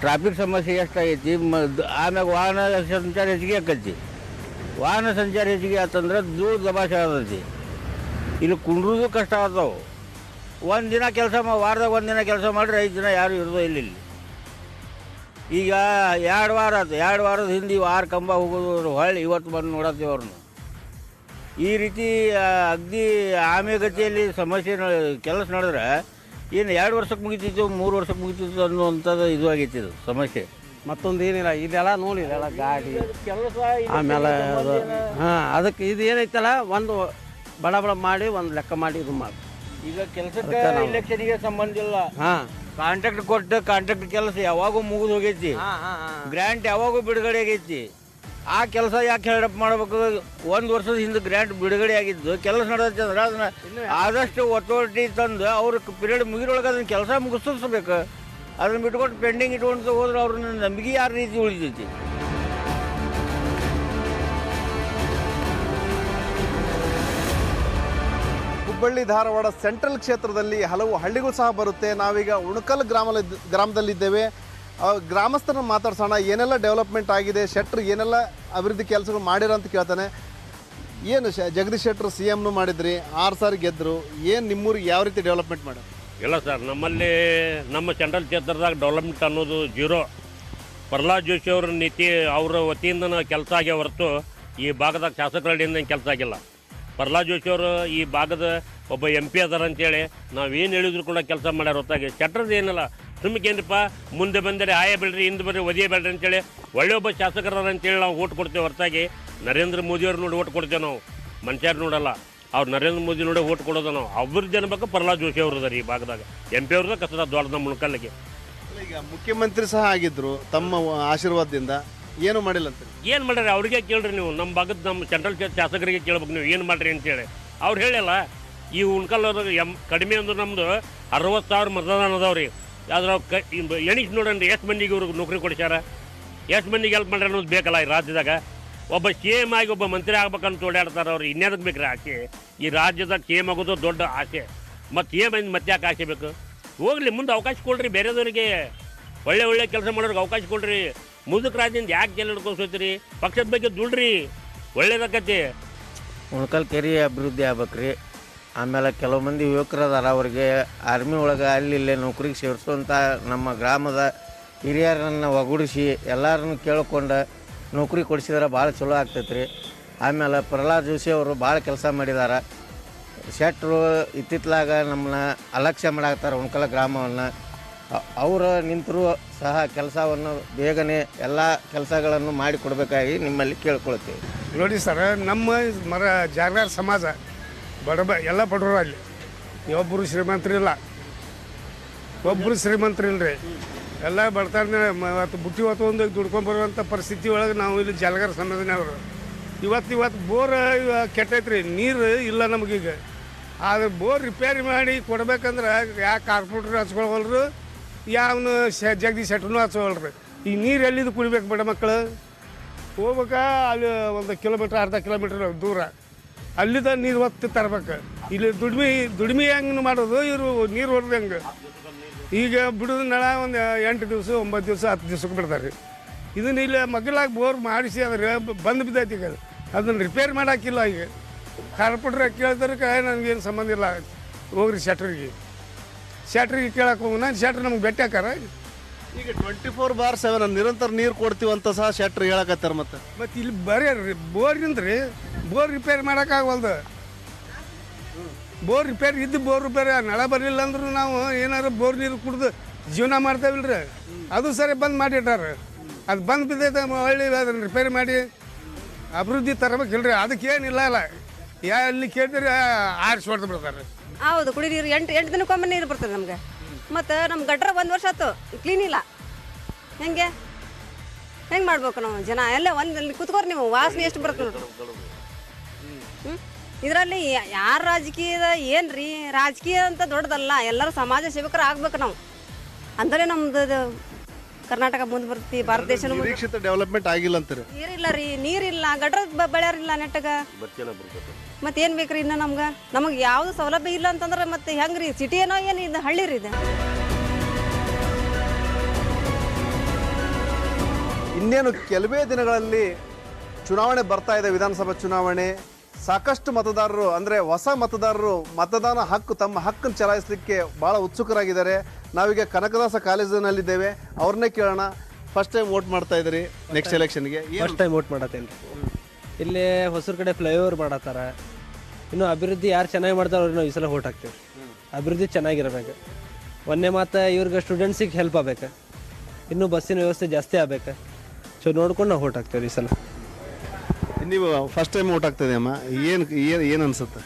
ಟ್ರಾಫಿಕ್ ಸಮಸ್ಯೆ ಎಷ್ಟಾಗೈತಿ? ಮ ಆಮ್ಯಾಗ ವಾಹನ ಸಂಚಾರ ಹೆಚ್ಚಿಗೆ ಆಕೈತಿ. ವಾಹನ ಸಂಚಾರ ಹೆಚ್ಚಿಗೆ ಆತಂದ್ರೆ ದೂರ ದಬಾಷೆ ಆಗತೈತಿ ಇಲ್ಲಿ ಕುಂಡ್ರದು ಕಷ್ಟ ಆಗ್ತಾವೆ ಒಂದು ದಿನ ಕೆಲಸ ಮಾ ವಾರದಾಗ ಒಂದು ದಿನ ಕೆಲಸ ಮಾಡಿದ್ರೆ ಐದು ದಿನ ಯಾರು ಇರೋದು ಇಲ್ಲ ಈಗ ಎರಡು ವಾರ ಆಯ್ತು ಎರಡು ವಾರದ ಹಿಂದೆ ವಾರ ಕಂಬ ಹೋಗೋದು ಹೊಳ್ಳಿ ಇವತ್ತು ಬಂದು ನೋಡತ್ತೀವಿ ಅವ್ರನ್ನ ಈ ರೀತಿ ಅಗ್ದಿ ಆಮೇಗತಿಯಲ್ಲಿ ಸಮಸ್ಯೆ ಕೆಲಸ ನಡೆದ್ರೆ ಏನು ಎರಡು ವರ್ಷಕ್ಕೆ ಮುಗಿತಿತ್ತು, ಮೂರು ವರ್ಷಕ್ಕೆ ಮುಗಿತಿತ್ತು ಅನ್ನುವಂಥದ್ದು ಇದು ಆಗೈತಿ ಇದು ಸಮಸ್ಯೆ. ಮತ್ತೊಂದು ಏನಿಲ್ಲ, ಇದೆಲ್ಲ ನೋಡಿ, ಇದೆಲ್ಲ ಗಾಡಿ, ಆಮೇಲೆ ಹಾಂ, ಅದಕ್ಕೆ ಇದು ಏನೈತಲ್ಲ, ಒಂದು ಬಡ ಮಾಡಿ, ಒಂದು ಲೆಕ್ಕ ಮಾಡಿ ಇದು ಮಾಡಿ. ಈಗ ಕೆಲಸಕ್ಕೆ ಇಲೆಕ್ಷನ್ಗೆ ಸಂಬಂಧ ಇಲ್ಲ. ಹಾಂ. ಕಾಂಟ್ರಾಕ್ಟ್ ಕೊಟ್ಟ ಕಾಂಟ್ರಾಕ್ಟ್ ಕೆಲಸ ಯಾವಾಗೂ ಮುಗಿದು ಹೋಗೈತಿ. ಗ್ರ್ಯಾಂಟ್ ಯಾವಾಗೂ ಬಿಡುಗಡೆ ಆಗೈತಿ. ಆ ಕೆಲಸ ಯಾಕೆ ಹೇಳಪ್ಪ ಮಾಡ್ಬೇಕು? ಒಂದು ವರ್ಷದ ಹಿಂದೆ ಗ್ರ್ಯಾಂಟ್ ಬಿಡುಗಡೆ ಆಗಿದ್ದು ಕೆಲಸ ನಡೆದೈತೆ ಅಂದ್ರೆ ಅದನ್ನ ಆದಷ್ಟು ಅಥಾರಿಟಿ ತಂದು ಅವ್ರ ಪಿರಿಯಡ್ ಮುಗಿರೊಳಗೆ ಅದನ್ನ ಕೆಲಸ ಮುಗಿಸ್ಬೇಕು ಅದನ್ನ ಬಿಟ್ಕೊಂಡು ಪೆಂಡಿಂಗ್ ಇಟ್ಕೊಂಡು ಹೋದ್ರೆ ಅವ್ರನ್ನ ನಂಬಿಕೆ ಯಾರ ರೀತಿ ಉಳಿತೈತಿ? ಹುಬ್ಬಳ್ಳಿ ಧಾರವಾಡ ಸೆಂಟ್ರಲ್ ಕ್ಷೇತ್ರದಲ್ಲಿ ಹಲವು ಹಳ್ಳಿಗಳು ಸಹ ಬರುತ್ತೆ. ನಾವೀಗ ಉಣಕಲ್ ಗ್ರಾಮ ಗ್ರಾಮದಲ್ಲಿದ್ದೇವೆ. ಗ್ರಾಮಸ್ಥರನ್ನು ಮಾತಾಡ್ಸೋಣ. ಏನೆಲ್ಲ ಡೆವಲಪ್ಮೆಂಟ್ ಆಗಿದೆ? ಶೆಟ್ರ್ ಏನೆಲ್ಲ ಅಭಿವೃದ್ಧಿ ಕೆಲಸಗಳು ಮಾಡಿರೋ ಅಂತ ಕೇಳ್ತಾನೆ. ಏನು ಶ ಜಗದೀಶ್ ಶೆಟ್ರು ಸಿ ಎಮ್ನು ಮಾಡಿದ್ರಿ, ಆರು ಸಾರಿ ಗೆದ್ದರು ಏನು ನಿಮ್ಮೂರಿಗೆ ಯಾವ ರೀತಿ ಡೆವಲಪ್ಮೆಂಟ್ ಮಾಡಿ? ಇಲ್ಲ ಸರ್, ನಮ್ಮಲ್ಲಿ ನಮ್ಮ ಸೆಂಟ್ರಲ್ ಕ್ಷೇತ್ರದಾಗ ಡೆವಲಪ್ಮೆಂಟ್ ಅನ್ನೋದು ಜೀರೋ. ಪ್ರಹ್ಲಾದ್ ಜೋಶಿ ಅವರ ನೀತಿ, ಅವರ ವತಿಯಿಂದ ಕೆಲಸ ಆಗಿ ಹೊರತು ಈ ಭಾಗದಾಗ ಶಾಸಕರಡಿಯಿಂದ ಕೆಲಸ ಆಗಿಲ್ಲ. ಪ್ರಹ್ಲಾದ್ ಜೋಶಿ ಅವರು ಈ ಭಾಗದ ಒಬ್ಬ ಎಂ ಪಿ ಅದಾರ ಅಂತೇಳಿ ನಾವೇನು ಹೇಳಿದ್ರು ಕೂಡ ಕೆಲಸ ಮಾಡ್ಯಾರ ಹೊತ್ತಾಗಿ ಚಟ್ರದ ಏನಿಲ್ಲ ಏನಪ್ಪ ಮುಂದೆ ಬಂದರೆ ಆಯ ಬೇಡ್ರಿ, ಹಿಂದೆ ಬರ್ರಿ ಒದಿಯ ಬೇಡ್ರಿ ಅಂತೇಳಿ ಒಳ್ಳೆ ಒಬ್ಬ ಶಾಸಕರ ಅಂತೇಳಿ ನಾವು ಓಟ್ ಕೊಡ್ತೇವೆ ಹೊರತಾಗಿ. ನರೇಂದ್ರ ಮೋದಿಯವ್ರು ನೋಡಿ ಓಟ್ ಕೊಡ್ತೇವೆ ನಾವು. ಮನುಷ್ಯರು ನೋಡಲ್ಲ. ಅವ್ರು ನರೇಂದ್ರ ಮೋದಿ ನೋಡಿ ಓಟ್ ಕೊಡೋದು ನಾವು. ಅಭಿವೃದ್ಧಿ ಅನ್ಬೇಕು ಪ್ರಹ್ಲಾದ್ ಜೋಶಿ ಅವರು ಅದಾರ ಈ ಭಾಗದಾಗ. ಎಂ ಪಿ ಅವ್ರದ್ದು ಕಸದ ದೊಡ್ಡದ ಮುಳ್ಕಲ್ಲಿಗೆ. ಈಗ ಮುಖ್ಯಮಂತ್ರಿ ಸಹ ಆಗಿದ್ರು, ತಮ್ಮ ಆಶೀರ್ವಾದದಿಂದ. ಏನು ಮಾಡಿಲ್ಲ ಅಂತ ಏನು ಮಾಡ್ರಿ ಅವ್ರಿಗೆ ಕೇಳ್ರಿ ನೀವು ನಮ್ಮ ಭಾಗದ ನಮ್ಮ ಸೆಂಟ್ರಲ್ ಶಾಸಕರಿಗೆ ಕೇಳ್ಬೇಕು ನೀವು, ಏನು ಮಾಡ್ರಿ ಅಂತೇಳಿ ಅವ್ರು ಹೇಳಿಲ್ಲ, ಈ ಉಣ್ಕಲ್ ಎಂ, ಕಡಿಮೆ ಅಂದ್ರೆ ನಮ್ಮದು ಅರವತ್ತು ಸಾವಿರ ಮತದಾನ ಅದಾವ್ರಿ. ಅದ್ರ ಕ ಎಣಿಸ್ ನೋಡ್ರಿ ಎಷ್ಟು ಮಂದಿಗೆ ಇವ್ರಿಗೆ ನೌಕರಿ ಕೊಡಿಸ್ಯಾರ? ಎಷ್ಟು ಮಂದಿಗೆ ಹೆಲ್ಪ್ ಮಾಡ್ರಿ ಅನ್ನೋದು ಬೇಕಲ್ಲ ಈ ರಾಜ್ಯದಾಗ? ಒಬ್ಬ ಸಿ ಎಂ ಆಗಿ ಒಬ್ಬ ಮಂತ್ರಿ ಆಗ್ಬೇಕಂತ ಓಡಾಡ್ತಾರೆ ಅವ್ರು ಇನ್ಯಾದಕ್ಕೆ ಬೇಕ್ರಿ ಆಸೆ? ಈ ರಾಜ್ಯದಾಗ ಸಿ ಎಂ ಆಗೋದು ದೊಡ್ಡ ಆಸೆ. ಮತ್ತು ಸಿ ಎಂ ಮತ್ತೆ ಯಾಕೆ ಆಸೆ ಬೇಕು? ಹೋಗ್ಲಿ, ಮುಂದೆ ಅವಕಾಶ ಕೊಡ್ರಿ ಬೇರೆದವ್ರಿಗೆ. ಒಳ್ಳೆ ಒಳ್ಳೆ ಕೆಲಸ ಮಾಡೋರಿಗೆ ಅವಕಾಶ ಕೊಡ್ರಿ. ಮುದುಕ ರಾಜಿಂದ ಯಾಕೆ ಜೈಲ್ ಹಿಡ್ಕೊಳ್ಸೋತೀರಿ ಪಕ್ಷದ ಬಗ್ಗೆ ದುಡ್ರಿ. ಒಳ್ಳೇದಕ್ಕತಿ ಉಣಕಲ್ ಕೆರೆ ಅಭಿವೃದ್ಧಿ ಆಗ್ಬೇಕ್ರಿ. ಆಮೇಲೆ ಕೆಲವು ಮಂದಿ ಯುವಕರು ಅದಾರ ಅವ್ರಿಗೆ ಆರ್ಮಿ ಒಳಗೆ ಅಲ್ಲಿ ಇಲ್ಲೇ ನೌಕರಿಗೆ ಸೇರಿಸುವಂಥ ನಮ್ಮ ಗ್ರಾಮದ ಹಿರಿಯರನ್ನು ಒಗೂಡಿಸಿ ಎಲ್ಲರನ್ನು ಕೇಳ್ಕೊಂಡು ನೌಕರಿ ಕೊಡಿಸಿದ್ರೆ ಭಾಳ ಚಲೋ ಆಗ್ತೈತೆ ಆಮೇಲೆ ಪ್ರಹ್ಲಾದ್ ಜೋಶಿ ಅವರು ಭಾಳ ಕೆಲಸ ಮಾಡಿದ್ದಾರೆ ಶೆಟ್ರು ಇತ್ತಿತ್ಲಾಗ ನಮ್ಮನ್ನ ಅಲಕ್ಷ್ಯ ಮಾಡಾಕ್ತಾರೆ ಉಣ್ಕಲ ಗ್ರಾಮವನ್ನು. ಅವರು ನಿಂತರೂ ಸಹ ಕೆಲಸವನ್ನು ಬೇಗನೆ ಎಲ್ಲ ಕೆಲಸಗಳನ್ನು ಮಾಡಿಕೊಡ್ಬೇಕಾಗಿ ನಿಮ್ಮಲ್ಲಿ ಕೇಳ್ಕೊಳ್ತೀವಿ. ನೋಡಿ ಸರ್, ನಮ್ಮ ಮರ ಜಾಗದಾರ ಸಮಾಜ ಬಡಬ ಎಲ್ಲ ಬಡವರು ಅಲ್ಲಿ. ಒಬ್ಬರು ಶ್ರೀಮಂತರಿಲ್ಲ ಒಬ್ಬರು ಶ್ರೀಮಂತರಿಲ್ಲರಿ ಎಲ್ಲ ಬಡತನ ಇವತ್ತು ಬುಟ್ಟಿ ಹೊತ್ತು ಒಂದು ದುಡ್ಕೊಂಡು ಬರುವಂಥ ಪರಿಸ್ಥಿತಿ ಒಳಗೆ ನಾವು ಇಲ್ಲಿ ಜಲಗಾರ ಸಮಾಜನವರು ಇವತ್ತು ಇವತ್ತು ಬೋರ್ ಕೆಟ್ಟೈತ್ರಿ, ನೀರು ಇಲ್ಲ ನಮಗೀಗ. ಆದ್ರೆ ಬೋರ್ ರಿಪೇರಿ ಮಾಡಿ ಕೊಡ್ಬೇಕಂದ್ರೆ ಯಾಕೆ ಕಾರ್ಪೊರೇಟ್ರ್ ಹಚ್ಕೊಳ್ವಲ್ರು ಯಾವನು ಶ ಜಗದೀಶ್ ಶೆಟ್ರನೂ ಹಚ್ಕೊಳ್ರಿ ಈ ನೀರು ಎಲ್ಲಿದ್ದು ಕುಡಿಬೇಕು ಬಡ ಮಕ್ಕಳು? ಹೋಗ್ಬೇಕಾ? ಅಲ್ಲಿ ಒಂದು ಕಿಲೋಮೀಟ್ರ್, ಅರ್ಧ ಕಿಲೋಮೀಟ್ರ್ ದೂರ. ಅಲ್ಲಿದ ನೀರು ಒತ್ತಿ ತರ್ಬೇಕು. ಇಲ್ಲಿ ದುಡಿಮೆ ದುಡಿಮೆ ಹೆಂಗ್ ಮಾಡೋದು? ಇವರು ನೀರು ಹೊಡೆದು ಹೆಂಗೆ ಈಗ ಬಿಡುದ ನಳ ಒಂದು ಎಂಟು ದಿವಸ, ಒಂಬತ್ತು ದಿವಸ, ಹತ್ತು ದಿವ್ಸಕ್ಕೆ ಬಿಡ್ತಾರೆ ಇದನ್ನ ಇಲ್ಲಿ ಮಗ್ಲಾಗಿ ಬೋರ್ ಮಾಡಿಸಿ ಅದ್ರ ಬಂದು ಬಿದ್ದೈತಿ ಈಗ ಅದನ್ನು ರಿಪೇರ್ ಮಾಡಾಕಿಲ್ಲ ಈಗ. ಕಾರ್ಪೊರೇಟ್ರ್ ಕೇಳ್ತಾರೆ ನನಗೇನು ಸಂಬಂಧ ಇಲ್ಲ. ಹೋಗ್ರಿ ಶಟ್ರಿಗೆ. ಶಟ್ರಿಗೆ ಕೇಳಕ್ಕೆ ಹೋಗಿ ನಾನು ಶಟ್ರ್ ನಮ್ಗೆ ಭೇಟಿ ಹಾಕಾರ ಈಗ ಟ್ವೆಂಟಿ ಫೋರ್ ಬಾರ್ ಸೆವೆನ್ ನಿರಂತರ ನೀರು ಕೊಡ್ತೀವಿ ಅಂತ ಸಹ ಶೆಟ್ರ್ ಹೇಳಕತ್ತಾರ ಮತ್ತೆ. ಮತ್ತು ಇಲ್ಲಿ ಬರೀ ಬೋರ್ ರೀ ಬೋರ್ ರಿಪೇರ್ ಮಾಡೋಕ್ಕಾಗವಲ್ದು ಬೋರ್ ರಿಪೇರ್ ಇದ್ದು ಬೋರ್ ರಿಪೇರಿ ನಳ ಬರಲಿಲ್ಲ ಅಂದ್ರೂ ನಾವು ಏನಾದ್ರು ಬೋರ್ ನೀರು ಕುಡ್ದು ಜೀವನ ಮಾಡ್ತೇವಿಲ್ರಿ. ಅದು ಸರಿ ಬಂದ್ ಮಾಡಿಟ್ಟಾರ. ಅದು ಬಂದ್ ಬಿದ್ದೈತೆ ಹಳ್ಳಿ ಅದನ್ನ ರಿಪೇರಿ ಮಾಡಿ. ಅಭಿವೃದ್ಧಿ ತರಬೇಕಿಲ್ರಿ ಅದಕ್ಕೇನಿಲ್ಲ ಅಲ್ಲ. ಯಾ ಅಲ್ಲಿ ಕೇಳಿದ್ರೆ ಆರಿಸಿ ಹೊಡೆದು ಬಿಡ್ತಾರೆ. ಹೌದು ಕುಡಿ ನೀರು ಎಂಟು ಎಂಟು ದಿನಕ್ಕೊಮ್ಮೆ ನೀರು ಬರ್ತದೆ ನಮಗೆ. ಮತ್ತು ನಮ್ಮ ಗಟ್ರ ಒಂದು ವರ್ಷ ಆಯ್ತು ಕ್ಲೀನ್ ಇಲ್ಲ. ಹೆಂಗೆ? ಹೆಂಗೆ ಮಾಡ್ಬೇಕು ನಾವು ಜನ? ಎಲ್ಲ ಒಂದು ಕುತ್ಕೋರಿ ನೀವು, ವಾಸನೆ ಎಷ್ಟು ಬರ್ತದೆ ಹ್ಞೂ ಇದರಲ್ಲಿ ಯಾರು ರಾಜಕೀಯದ? ಏನು ರೀ ರಾಜಕೀಯ ಅಂತ ದೊಡ್ಡದಲ್ಲ, ಎಲ್ಲರೂ ಸಮಾಜ ಸೇವಕರು ಆಗ್ಬೇಕು ನಾವು. ಅಂದರೆ ನಮ್ದು ಇದು ಕರ್ನಾಟಕ ಮುಂದೆ ಬರ್ತಿ ಭಾರತ ದೇಶ ನಿರೀಕ್ಷಿತ ಡೆವಲಪ್ಮೆಂಟ್ ಆಗಿಲ್ಲ ಅಂತಾರೆ. ನೀರಿಲ್ಲ ರೀ ನೀರಿಲ್ಲ. ಗಟ್ರ ಬೆಳೆಯಾರಿಲ್ಲ ನೆಟ್ಟಗ. ಮತ್ತೆ ಏನು ಬೇಕ್ರಿ ಇನ್ನು ನಮ್ಗೆ? ನಮಗೆ ಯಾವುದು ಸೌಲಭ್ಯ ಇಲ್ಲ ಅಂತಂದ್ರೆ ಮತ್ತೆ ಹೆಂಗ್ರಿ? ರೀ ಸಿಟಿ ಏನೋ ಏನು ಇದು ಹಳ್ಳಿ ರೀ ಇದೆ. ಇನ್ನೇನು ಕೆಲವೇ ದಿನಗಳಲ್ಲಿ ಚುನಾವಣೆ ಬರ್ತಾ ಇದೆ ವಿಧಾನಸಭಾ ಚುನಾವಣೆ. ಸಾಕಷ್ಟು ಮತದಾರರು ಅಂದರೆ ಹೊಸ ಮತದಾರರು ಮತದಾನ ಹಕ್ಕು ತಮ್ಮ ಹಕ್ಕನ್ನು ಚಲಾಯಿಸಲಿಕ್ಕೆ ಭಾಳ ಉತ್ಸುಕರಾಗಿದ್ದಾರೆ. ನಾವೀಗ ಕನಕದಾಸ ಕಾಲೇಜಿನಲ್ಲಿದ್ದೇವೆ. ಅವ್ರನ್ನೇ ಕೇಳೋಣ. ಫಸ್ಟ್ ಟೈಮ್ ವೋಟ್ ಮಾಡ್ತಾ ಇದ್ರಿ ನೆಕ್ಸ್ಟ್ ಎಲೆಕ್ಷನ್ಗೆ ಫಸ್ಟ್ ಟೈಮ್ ವೋಟ್ ಮಾಡತ್ತೇನೆ ಇಲ್ಲಿ. ಹೊಸೂರು ಕಡೆ ಫ್ಲೈಓವರ್ ಮಾಡತ್ತಾರ. ಇನ್ನು ಅಭಿವೃದ್ಧಿ ಯಾರು ಚೆನ್ನಾಗಿ ಮಾಡ್ತಾರೋ ಅವ್ರಿಗೆ ನಾವು ಈ ಸಲ ವೋಟ್ ಹಾಕ್ತೀವಿ. ಅಭಿವೃದ್ಧಿ ಚೆನ್ನಾಗಿರಬೇಕು. ಒಂದೇ ಮಾತು, ಇವ್ರಿಗೆ ಸ್ಟೂಡೆಂಟ್ಸಿಗೆ ಹೆಲ್ಪ್ ಆಗ್ಬೇಕು. ಇನ್ನೂ ಬಸ್ಸಿನ ವ್ಯವಸ್ಥೆ ಜಾಸ್ತಿ ಆಗ್ಬೇಕು. ಸೊ ನೋಡ್ಕೊಂಡು ನಾವು ವೋಟ್ ಹಾಕ್ತೇವೆ ಈ ಸಲ. ನೀವು ಫಸ್ಟ್ ಟೈಮ್ ಓಟ್ ಆಗ್ತದೆ ಅಮ್ಮ ಏನು ಏನು ಏನು ಅನ್ಸುತ್ತೆ?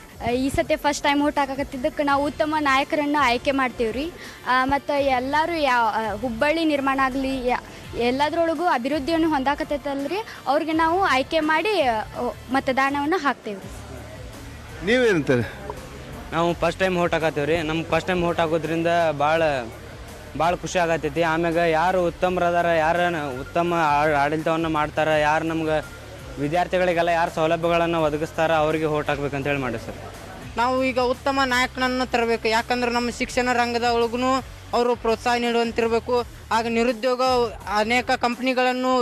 ಈ ಸತಿ ಫಸ್ಟ್ ಟೈಮ್ ಊಟ ಹಾಕಕತ್ತಿದ್ದಕ್ಕೆ ನಾವು ಉತ್ತಮ ನಾಯಕರನ್ನು ಆಯ್ಕೆ ಮಾಡ್ತೀವಿ ರೀ. ಮತ್ತು ಎಲ್ಲರೂ ಯಾವ ಹುಬ್ಬಳ್ಳಿ ನಿರ್ಮಾಣ ಆಗಲಿ ಎಲ್ಲದರೊಳಗೂ ಅಭಿವೃದ್ಧಿಯನ್ನು ಹೊಂದಾಕತ್ತೈತಲ್ರಿ ಅವ್ರಿಗೆ ನಾವು ಆಯ್ಕೆ ಮಾಡಿ ಮತದಾನವನ್ನು ಹಾಕ್ತೇವೆ ರೀ. ನೀವೇನಂತಾರೆ? ನಾವು ಫಸ್ಟ್ ಟೈಮ್ ಓಟ್ ಹಾಕತ್ತೀವಿ ರೀ. ನಮ್ಗೆ ಫಸ್ಟ್ ಟೈಮ್ ಓಟ್ ಹಾಕೋದ್ರಿಂದ ಭಾಳ ಭಾಳ ಖುಷಿ ಆಗತ್ತೈತಿ. ಆಮ್ಯಾಗ ಯಾರು ಉತ್ತಮರದಾರ ಯಾರು ಉತ್ತಮ ಆಡಳಿತವನ್ನು ಮಾಡ್ತಾರೆ ಯಾರು ನಮ್ಗೆ ವಿದ್ಯಾರ್ಥಿಗಳಿಗೆಲ್ಲ ಯಾರು ಸೌಲಭ್ಯಗಳನ್ನು ಒದಗಿಸ್ತಾರ ಅವರಿಗೆ ಓಟ್ ಹೇಳಿ ಮಾಡಿ ಸರ್. ನಾವು ಈಗ ಉತ್ತಮ ನಾಯಕನನ್ನು ತರಬೇಕು. ಯಾಕಂದ್ರೆ ನಮ್ಮ ಶಿಕ್ಷಣ ರಂಗದ ಒಳಗೂ ಅವರು ಪ್ರೋತ್ಸಾಹ ನೀಡುವಂತಿರಬೇಕು. ಆಗ ನಿರುದ್ಯೋಗ ಅನೇಕ ಕಂಪ್ನಿಗಳನ್ನು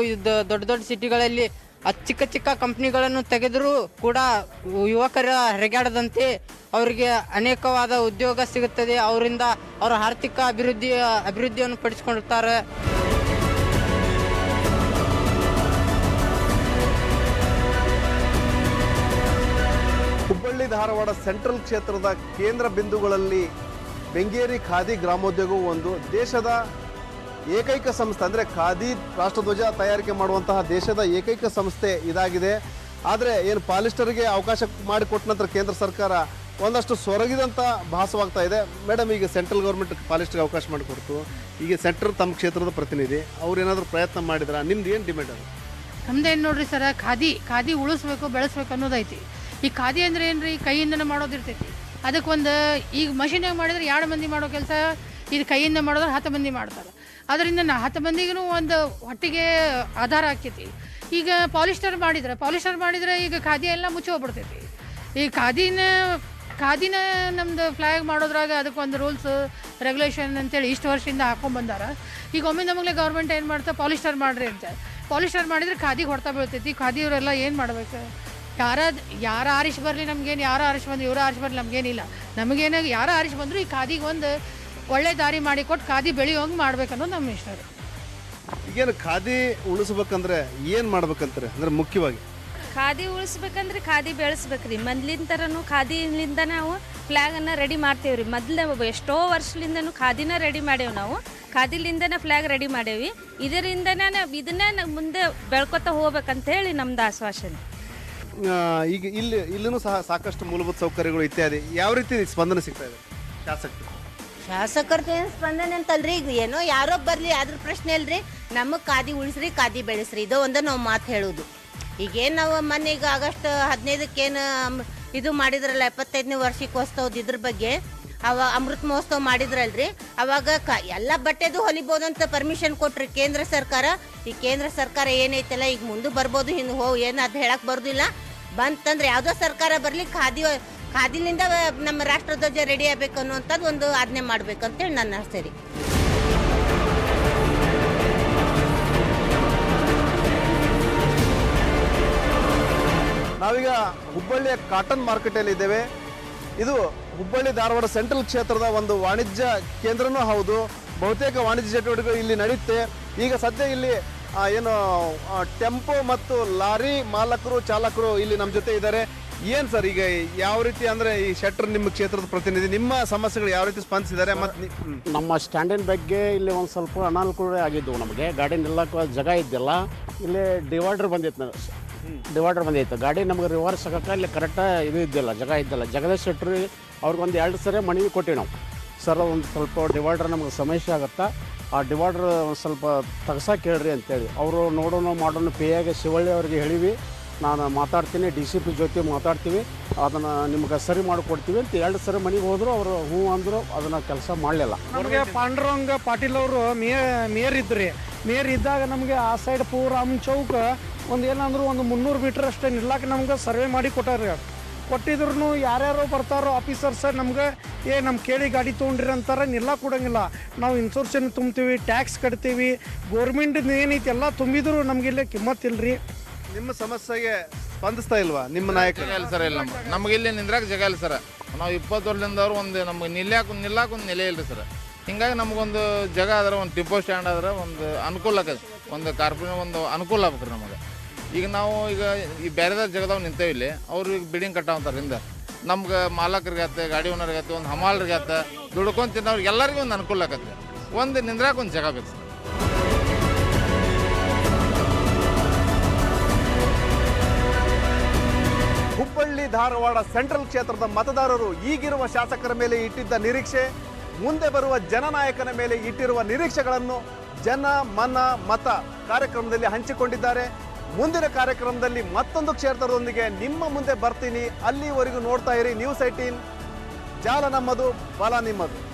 ದೊಡ್ಡ ದೊಡ್ಡ ಸಿಟಿಗಳಲ್ಲಿ ಅತ್ ಚಿಕ್ಕ ಚಿಕ್ಕ ಕಂಪ್ನಿಗಳನ್ನು ತೆಗೆದರೂ ಕೂಡ ಯುವಕರ ಹೆರಗಾಡದಂತೆ ಅವರಿಗೆ ಅನೇಕವಾದ ಉದ್ಯೋಗ ಸಿಗುತ್ತದೆ. ಅವರಿಂದ ಅವರ ಆರ್ಥಿಕ ಅಭಿವೃದ್ಧಿ ಅಭಿವೃದ್ಧಿಯನ್ನು ಪಡಿಸ್ಕೊಂಡಿರ್ತಾರೆ ಧಾರವಾಡ ಸೆಂಟ್ರಲ್ ಕ್ಷೇತ್ರದ ಕೇಂದ್ರ ಬಿಂದುಗಳಲ್ಲಿ ಬೆಂಗೇರಿ ಖಾದಿ ಗ್ರಾಮೋದ್ಯೋಗವು ಒಂದು. ದೇಶದ ಏಕೈಕ ಸಂಸ್ಥೆ, ಅಂದರೆ ಖಾದಿ ರಾಷ್ಟ್ರಧ್ವಜ ತಯಾರಿಕೆ ಮಾಡುವಂತಹ ದೇಶದ ಏಕೈಕ ಸಂಸ್ಥೆ ಇದಾಗಿದೆ. ಆದರೆ ಏನು ಪಾಲಿಸ್ಟರ್ಗೆ ಅವಕಾಶ ಮಾಡಿಕೊಟ್ಟ ನಂತರ ಕೇಂದ್ರ ಸರ್ಕಾರ ಒಂದಷ್ಟು ಸೊರಗಿದಂಥ ಭಾಸವಾಗ್ತಾ ಇದೆ. ಮೇಡಮ್, ಈಗ ಸೆಂಟ್ರಲ್ ಗೌರ್ಮೆಂಟ್ ಪಾಲಿಸ್ಟರ್ಗೆ ಅವಕಾಶ ಮಾಡಿಕೊಡ್ತು. ಈಗ ಸೆಂಟ್ರಲ್ ತಮ್ಮ ಕ್ಷೇತ್ರದ ಪ್ರತಿನಿಧಿ, ಅವ್ರು ಏನಾದರೂ ಪ್ರಯತ್ನ ಮಾಡಿದ್ರ? ನಿಮ್ದು ಏನು ಡಿಮ್ಯಾಂಡ್ ಅದು? ನಮ್ದೇನು ನೋಡ್ರಿ ಸರ, ಖಾದಿ ಖಾದಿ ಉಳಿಸ್ಬೇಕು, ಬೆಳೆಸ್ಬೇಕು ಅನ್ನೋದೈತಿ. ಈ ಖಾದಿ ಅಂದ್ರೆ ಏನ್ರಿ? ಕೈಯಿಂದನೇ ಮಾಡೋದಿರ್ತೈತಿ ಅದಕ್ಕೆ ಒಂದು ಈಗ ಮಷಿನಾಗ ಮಾಡಿದ್ರೆ ಎರಡು ಮಂದಿ ಮಾಡೋ ಕೆಲಸ? ಇದು ಕೈಯಿಂದ ಮಾಡಿದ್ರೆ ಹತ್ತು ಮಂದಿ ಮಾಡ್ತಾರೆ. ಅದರಿಂದ ನಾ ಹತ್ತು ಮಂದಿಗೂ ಒಂದು ಹೊಟ್ಟಿಗೆ ಆಧಾರ ಆಕೈತಿ. ಈಗ ಪಾಲಿಸ್ಟರ್ ಮಾಡಿದ್ರೆ ಪಾಲಿಸ್ಟರ್ ಮಾಡಿದ್ರೆ ಈಗ ಖಾದಿ ಎಲ್ಲ ಮುಚ್ಚಿ ಹೋಗ್ಬಿಡ್ತೈತಿ. ಈ ಖಾದಿನ ಖಾದಿನ ನಮ್ದು ಫ್ಲ್ಯಾಗ್ ಮಾಡೋದ್ರಾಗ ಅದಕ್ಕೊಂದು ರೂಲ್ಸ್ ರೆಗ್ಯುಲೇಷನ್ ಅಂತೇಳಿ ಇಷ್ಟು ವರ್ಷದಿಂದ ಹಾಕೊಂಡ್ಬಂದಾರ ಈಗ ಒಮ್ಮೆ ನಮಗೆ ಗೌರ್ಮೆಂಟ್ ಏನು ಮಾಡ್ತಾ ಪಾಲಿಸ್ಟರ್ ಮಾಡ್ರಿ ಅಂತ. ಪಾಲಿಸ್ಟರ್ ಮಾಡಿದ್ರೆ ಖಾದಿಗೆ ಹೊಡ್ತಾ ಬೀಳ್ತೈತಿ. ಖಾದಿಯವರೆಲ್ಲ ಏನು ಮಾಡ್ಬೇಕು? ಯಾರ ಯಾರ ಆರಿಸಿ ಬರಲಿ ನಮ್ಗೇನು ಯಾರು ಆರಿಸಿ ಬಂದ್ರು ಇವರು ಆರಿಸಿ ಬರಲಿ ನಮಗೇನಿಲ್ಲ. ನಮಗೇನಾಗ ಯಾರು ಆರಿಸಿ ಬಂದರೂ ಈ ಖಾದಿಗೆ ಒಂದು ಒಳ್ಳೆ ದಾರಿ ಮಾಡಿ ಕೊಟ್ಟು ಖಾದಿ ಬೆಳೆಯೋಂಗೆ ಮಾಡ್ಬೇಕು ಅನ್ನೋದು ನಮ್ಮ ಇಷ್ಟ ರೀ ಈಗೇನು ಖಾದಿ ಉಳಿಸ್ಬೇಕಂದ್ರೆ ಏನು ಮಾಡ್ಬೇಕಂತಾರೆ? ಅಂದ್ರೆ ಮುಖ್ಯವಾಗಿ. ಖಾದಿ ಉಳಿಸ್ಬೇಕಂದ್ರೆ ಖಾದಿ ಬೆಳೆಸ್ಬೇಕ್ರಿ. ಮೊದ್ಲಿನ ಥರನೂ ಖಾದಿಲಿಂದ ನಾವು ಫ್ಲ್ಯಾಗನ್ನು ರೆಡಿ ಮಾಡ್ತೇವೆ ರೀ ಮೊದಲು ಎಷ್ಟೋ ವರ್ಷಲಿಂದನೂ ಖಾದಿನ ರೆಡಿ ಮಾಡೇವು ನಾವು. ಖಾದಿಲಿಂದನೇ ಫ್ಲ್ಯಾಗ್ ರೆಡಿ ಮಾಡೇವಿ ಇದರಿಂದನೇ ನಾವು ಇದನ್ನೇ ಮುಂದೆ ಬೆಳ್ಕೊತಾ ಹೋಗ್ಬೇಕಂತ ಹೇಳಿ ನಮ್ದು ಆಶ್ವಾಸನೆ. ಈಗ ಇಲ್ಲಿ ಇಲ್ಲೂ ಸಹ ಸಾಕಷ್ಟು ಮೂಲಭೂತ ಸೌಕರ್ಯಗಳು ಇತ್ಯಾದಿ. ಯಾವ ರೀತಿ ಸ್ಪಂದನೆ ಸಿಗ್ತಾ ಇದೆ? ಶಾಸಕರು. ಶಾಸಕರ್ದು ಏನು ಸ್ಪಂದನೆ ಅಂತಲ್ರಿ? ಈಗ ಏನೋ ಯಾರೋ ಬರಲಿ ಅದ್ರ ಪ್ರಶ್ನೆ ಅಲ್ರಿ ನಮಗೆ ಕಾದಿ ಉಳಿಸ್ರಿ ಕಾದಿ ಬೆಳೆಸ್ರಿ. ಇದು ಒಂದು ನಾವು ಮಾತು ಹೇಳೋದು. ಈಗೇನು ನಾವು ಮೊನ್ನೆ ಈಗ ಆಗಸ್ಟ್ ಹದಿನೈದಕ್ಕೇನು ಇದು ಮಾಡಿದ್ರಲ್ಲ, ಎಪ್ಪತ್ತೈದನೇ ವಾರ್ಷಿಕೋತ್ಸವದ ಇದ್ರ ಬಗ್ಗೆ, ಅವ ಅಮೃತ ಮಹೋತ್ಸವ ಮಾಡಿದ್ರಲ್ರಿ. ಅವಾಗ ಕ, ಎಲ್ಲ ಬಟ್ಟೆದು ಹೊಲಿಬೋದಂತ ಪರ್ಮಿಷನ್ ಕೊಟ್ರಿ ಕೇಂದ್ರ ಸರ್ಕಾರ. ಈ ಕೇಂದ್ರ ಸರ್ಕಾರ ಏನೈತಲ್ಲ, ಈಗ ಮುಂದೆ ಬರ್ಬೋದು ಹಿಂದೆ ಹೋ, ಏನು ಅದು ಹೇಳಕ್ಕೆ ಬರ್ದಿಲ್ಲ. ಬಂತಂದ್ರೆ ಯಾವುದೋ ಸರ್ಕಾರ ಬರಲಿ ಖಾದಿ ಖಾದಿನಿಂದ ನಮ್ಮ ರಾಷ್ಟ್ರಧ್ವಜ ರೆಡಿ ಆಗ್ಬೇಕು ಅನ್ನುವಂಥದ್ದು ಒಂದು ಆಜ್ಞೆ ಹೇಳಿ ನನ್ನ ಆಸೆ ರೀ ನಾವೀಗ ಹುಬ್ಬಳ್ಳಿಯ ಕಾಟನ್ ಮಾರ್ಕೆಟಲ್ಲಿ ಇದ್ದೇವೆ. ಇದು ಹುಬ್ಬಳ್ಳಿ ಧಾರವಾಡ ಸೆಂಟ್ರಲ್ ಕ್ಷೇತ್ರದ ಒಂದು ವಾಣಿಜ್ಯ ಕೇಂದ್ರನೂ ಹೌದು. ಬಹುತೇಕ ವಾಣಿಜ್ಯ ಚಟುವಟಿಕೆಗಳು ಇಲ್ಲಿ ನಡೆಯುತ್ತೆ. ಈಗ ಸದ್ಯ ಇಲ್ಲಿ ಏನು ಟೆಂಪೋ ಮತ್ತು ಲಾರಿ ಮಾಲಕರು, ಚಾಲಕರು ಇಲ್ಲಿ ನಮ್ಮ ಜೊತೆ ಇದ್ದಾರೆ. ಏನ್ ಸರ್ ಈಗ ಯಾವ ರೀತಿ ಅಂದ್ರೆ ಈ ಶೆಟ್ರ್ ನಿಮ್ಮ ಕ್ಷೇತ್ರದ ಪ್ರತಿನಿಧಿ, ನಿಮ್ಮ ಸಮಸ್ಯೆಗಳು ಯಾವ ರೀತಿ ಸ್ಪಂದಿಸಿದ್ದಾರೆ? ಮತ್ತೆ ನಮ್ಮ ಸ್ಟ್ಯಾಂಡಿನ ಬಗ್ಗೆ ಇಲ್ಲಿ ಒಂದು ಸ್ವಲ್ಪ ಅನಾನುಕೂಲ ಆಗಿದ್ದವು ನಮಗೆ. ಗಾಡಿ ನಿಲ್ಲಕ್ಕೆ ಜಾಗ ಇದ್ದಿಲ್ಲ. ಇಲ್ಲಿ ಡಿವೈಡರ್ ಬಂದಿತ್ತು ಡಿವೈಡರ್ ಬಂದಿತ್ತು. ಗಾಡಿ ನಮ್ಗೆ ರಿವರ್ಸ್ ಹಾಕಕ್ಕೆ ಇಲ್ಲಿ ಕರೆಕ್ಟ್ ಇದು ಇದ್ದಿಲ್ಲ, ಜಾಗ ಇದ್ದಿಲ್ಲ. ಜಗದೀಶ್ ಅವ್ರಿಗೆ ಅವ್ರಿಗೊಂದು ಎರಡು ಸರಿ ಮನವಿ ಕೊಟ್ಟಿವಿ ನಾವು. ಸರ್ ಒಂದು ಸ್ವಲ್ಪ ಡಿವೈಡರ್ ನಮ್ಗೆ ಸಮಸ್ಯೆ ಆಗುತ್ತಾ? ಆ ಡಿವೈಡರ್ ಒಂದು ಸ್ವಲ್ಪ ತಗ್ಸಕ್ಕೆ ಹೇಳ್ರಿ ಅಂತೇಳಿ. ಅವರು ನೋಡೋಣ ಮಾಡೋಣ ಪಿ ಆಗಿ ಶಿವಳ್ಳಿ ಅವ್ರಿಗೆ ಹೇಳಿವಿ. ನಾನು ಮಾತಾಡ್ತೀನಿ, ಡಿ ಸಿ ಪಿ ಜೊತೆ ಮಾತಾಡ್ತೀವಿ. ಅದನ್ನು ನಿಮ್ಗೆ ಸರಿ ಮಾಡಿಕೊಡ್ತೀವಿ ಅಂತ ಎರಡು ಸರಿ ಮನೆಗೆ ಹೋದ್ರು ಅವರು ಹ್ಞೂ ಅಂದರು, ಅದನ್ನು ಕೆಲಸ ಮಾಡಲಿಲ್ಲ. ನಮಗೆ ಪಾಂಡುರಂಗ ಪಾಟೀಲ್ ಅವರು ಮೇಯರ್ ಮೇಯರ್ ಇದ್ರಿ. ಮೇಯರ್ ಇದ್ದಾಗ ನಮಗೆ ಆ ಸೈಡ್ ಪೂರಾಮ್ ಚೌಕ ಒಂದು ಏನಂದ್ರು ಒಂದು ಮುನ್ನೂರು ಮೀಟರ್ ಅಷ್ಟೇ ನಿಲ್ಲಕ್ಕೆ ನಮ್ಗೆ ಸರ್ವೆ ಮಾಡಿ ಕೊಟ್ಟಾರ. ಕೊಟ್ಟಿದ್ರು ಯಾರ್ಯಾರೋ ಬರ್ತಾರೋ ಆಫೀಸರ್ಸ ನಮ್ಗೆ ಏ ನಮ್ಮ ಕೇಳಿ ಗಾಡಿ ತೊಗೊಂಡ್ರಿ ಅಂತಾರೆ. ನಿಲ್ಲ ಕೊಡೋಂಗಿಲ್ಲ. ನಾವು ಇನ್ಸೂರೆನ್ಸ್ ತುಂಬ್ತೀವಿ ಟ್ಯಾಕ್ಸ್ ಕಟ್ತೀವಿ ಗೋರ್ಮೆಂಟ್ ಏನೈತಿ ಎಲ್ಲ ತುಂಬಿದ್ರು ನಮ್ಗೆ ಇಲ್ಲಿ ರೀ ನಿಮ್ಮ ಸಮಸ್ಯೆಗೆ ಸ್ಪಂದಿಸ್ತಾ ಇಲ್ವಾ ನಿಮ್ಮ ನಾಯಕ ಇಲ್ಲ ಸರ್ ಇಲ್ಲ ನಮ್ಗೆ. ನಮ್ಗೆ ಇಲ್ಲಿ ನಿಂದ್ರಾಗ ಜಾಗ ಇಲ್ಲ ಸರ್. ನಾವು ಇಪ್ಪತ್ತು ವರ್ಷದಿಂದ ಅವ್ರು ಒಂದು ನಮ್ಗೆ ನಿಲ್ಲಾಕ ನಿಲ್ಲಾಕ ಒಂದು ನೆಲೆ ಇಲ್ಲ ಸರ್. ಹಿಂಗಾಗಿ ನಮಗೊಂದು ಜಾಗ ಆದ್ರೆ ಒಂದು ಡಿಪೋ ಸ್ಟ್ಯಾಂಡ್ ಆದ್ರೆ ಒಂದು ಅನುಕೂಲ ಆಗತ್ತೆ ಒಂದು ಕಾರ್ಪೊರೇಟ್ ಒಂದು ಅನುಕೂಲ ಆಗ್ಬೇಕ್ರಿ ನಮಗೆ. ಈಗ ನಾವು ಈಗ ಈ ಬೇರೆದ ಜಾಗದಾಗ ನಿಂತೇವೆ ಇಲ್ಲಿ, ಅವ್ರು ಈಗ ಬಿಲ್ಡಿಂಗ್ ಕಟ್ಟಾವಂತಾರೆ ಹಿಂದೆ. ನಮ್ಗೆ ಮಾಲಕರಿಗೆ ಆತ, ಗಾಡಿ ಓನರ್ಗೆ ಆತ, ಒಂದು ಹಮಾಲ್ರಿಗೆ ಆತ, ದುಡ್ಕೊಂಡು ತಿನ್ನೋರಿಗೆ ಎಲ್ಲರಿಗೂ ಒಂದು ಅನುಕೂಲ ಆಗತ್ತೆ. ಒಂದು ನಿಂದ್ರಾಕ ಒಂದು ಜಾಗ ಬೇಕು. ಹುಬ್ಬಳ್ಳಿ, ಧಾರವಾಡ, ಸೆಂಟ್ರಲ್ ಕ್ಷೇತ್ರದ ಮತದಾರರು ಈಗಿರುವ ಶಾಸಕರ ಮೇಲೆ ಇಟ್ಟಿದ್ದ ನಿರೀಕ್ಷೆ, ಮುಂದೆ ಬರುವ ಜನನಾಯಕನ ಮೇಲೆ ಇಟ್ಟಿರುವ ನಿರೀಕ್ಷೆಗಳನ್ನು ಜನ, ಮನ, ಮತ ಕಾರ್ಯಕ್ರಮದಲ್ಲಿ ಹಂಚಿಕೊಂಡಿದ್ದಾರೆ. ಮುಂದಿನ ಕಾರ್ಯಕ್ರಮದಲ್ಲಿ ಮತ್ತೊಂದು ಕ್ಷೇತ್ರದೊಂದಿಗೆ ನಿಮ್ಮ ಮುಂದೆ ಬರ್ತೀನಿ. ಅಲ್ಲಿವರೆಗೂ ನೋಡ್ತಾ ಇರಿ ನ್ಯೂಸ್ ಐಟೀನ್ ಜಾಲ ನಮ್ಮದು, ಬಲ ನಿಮ್ಮದು.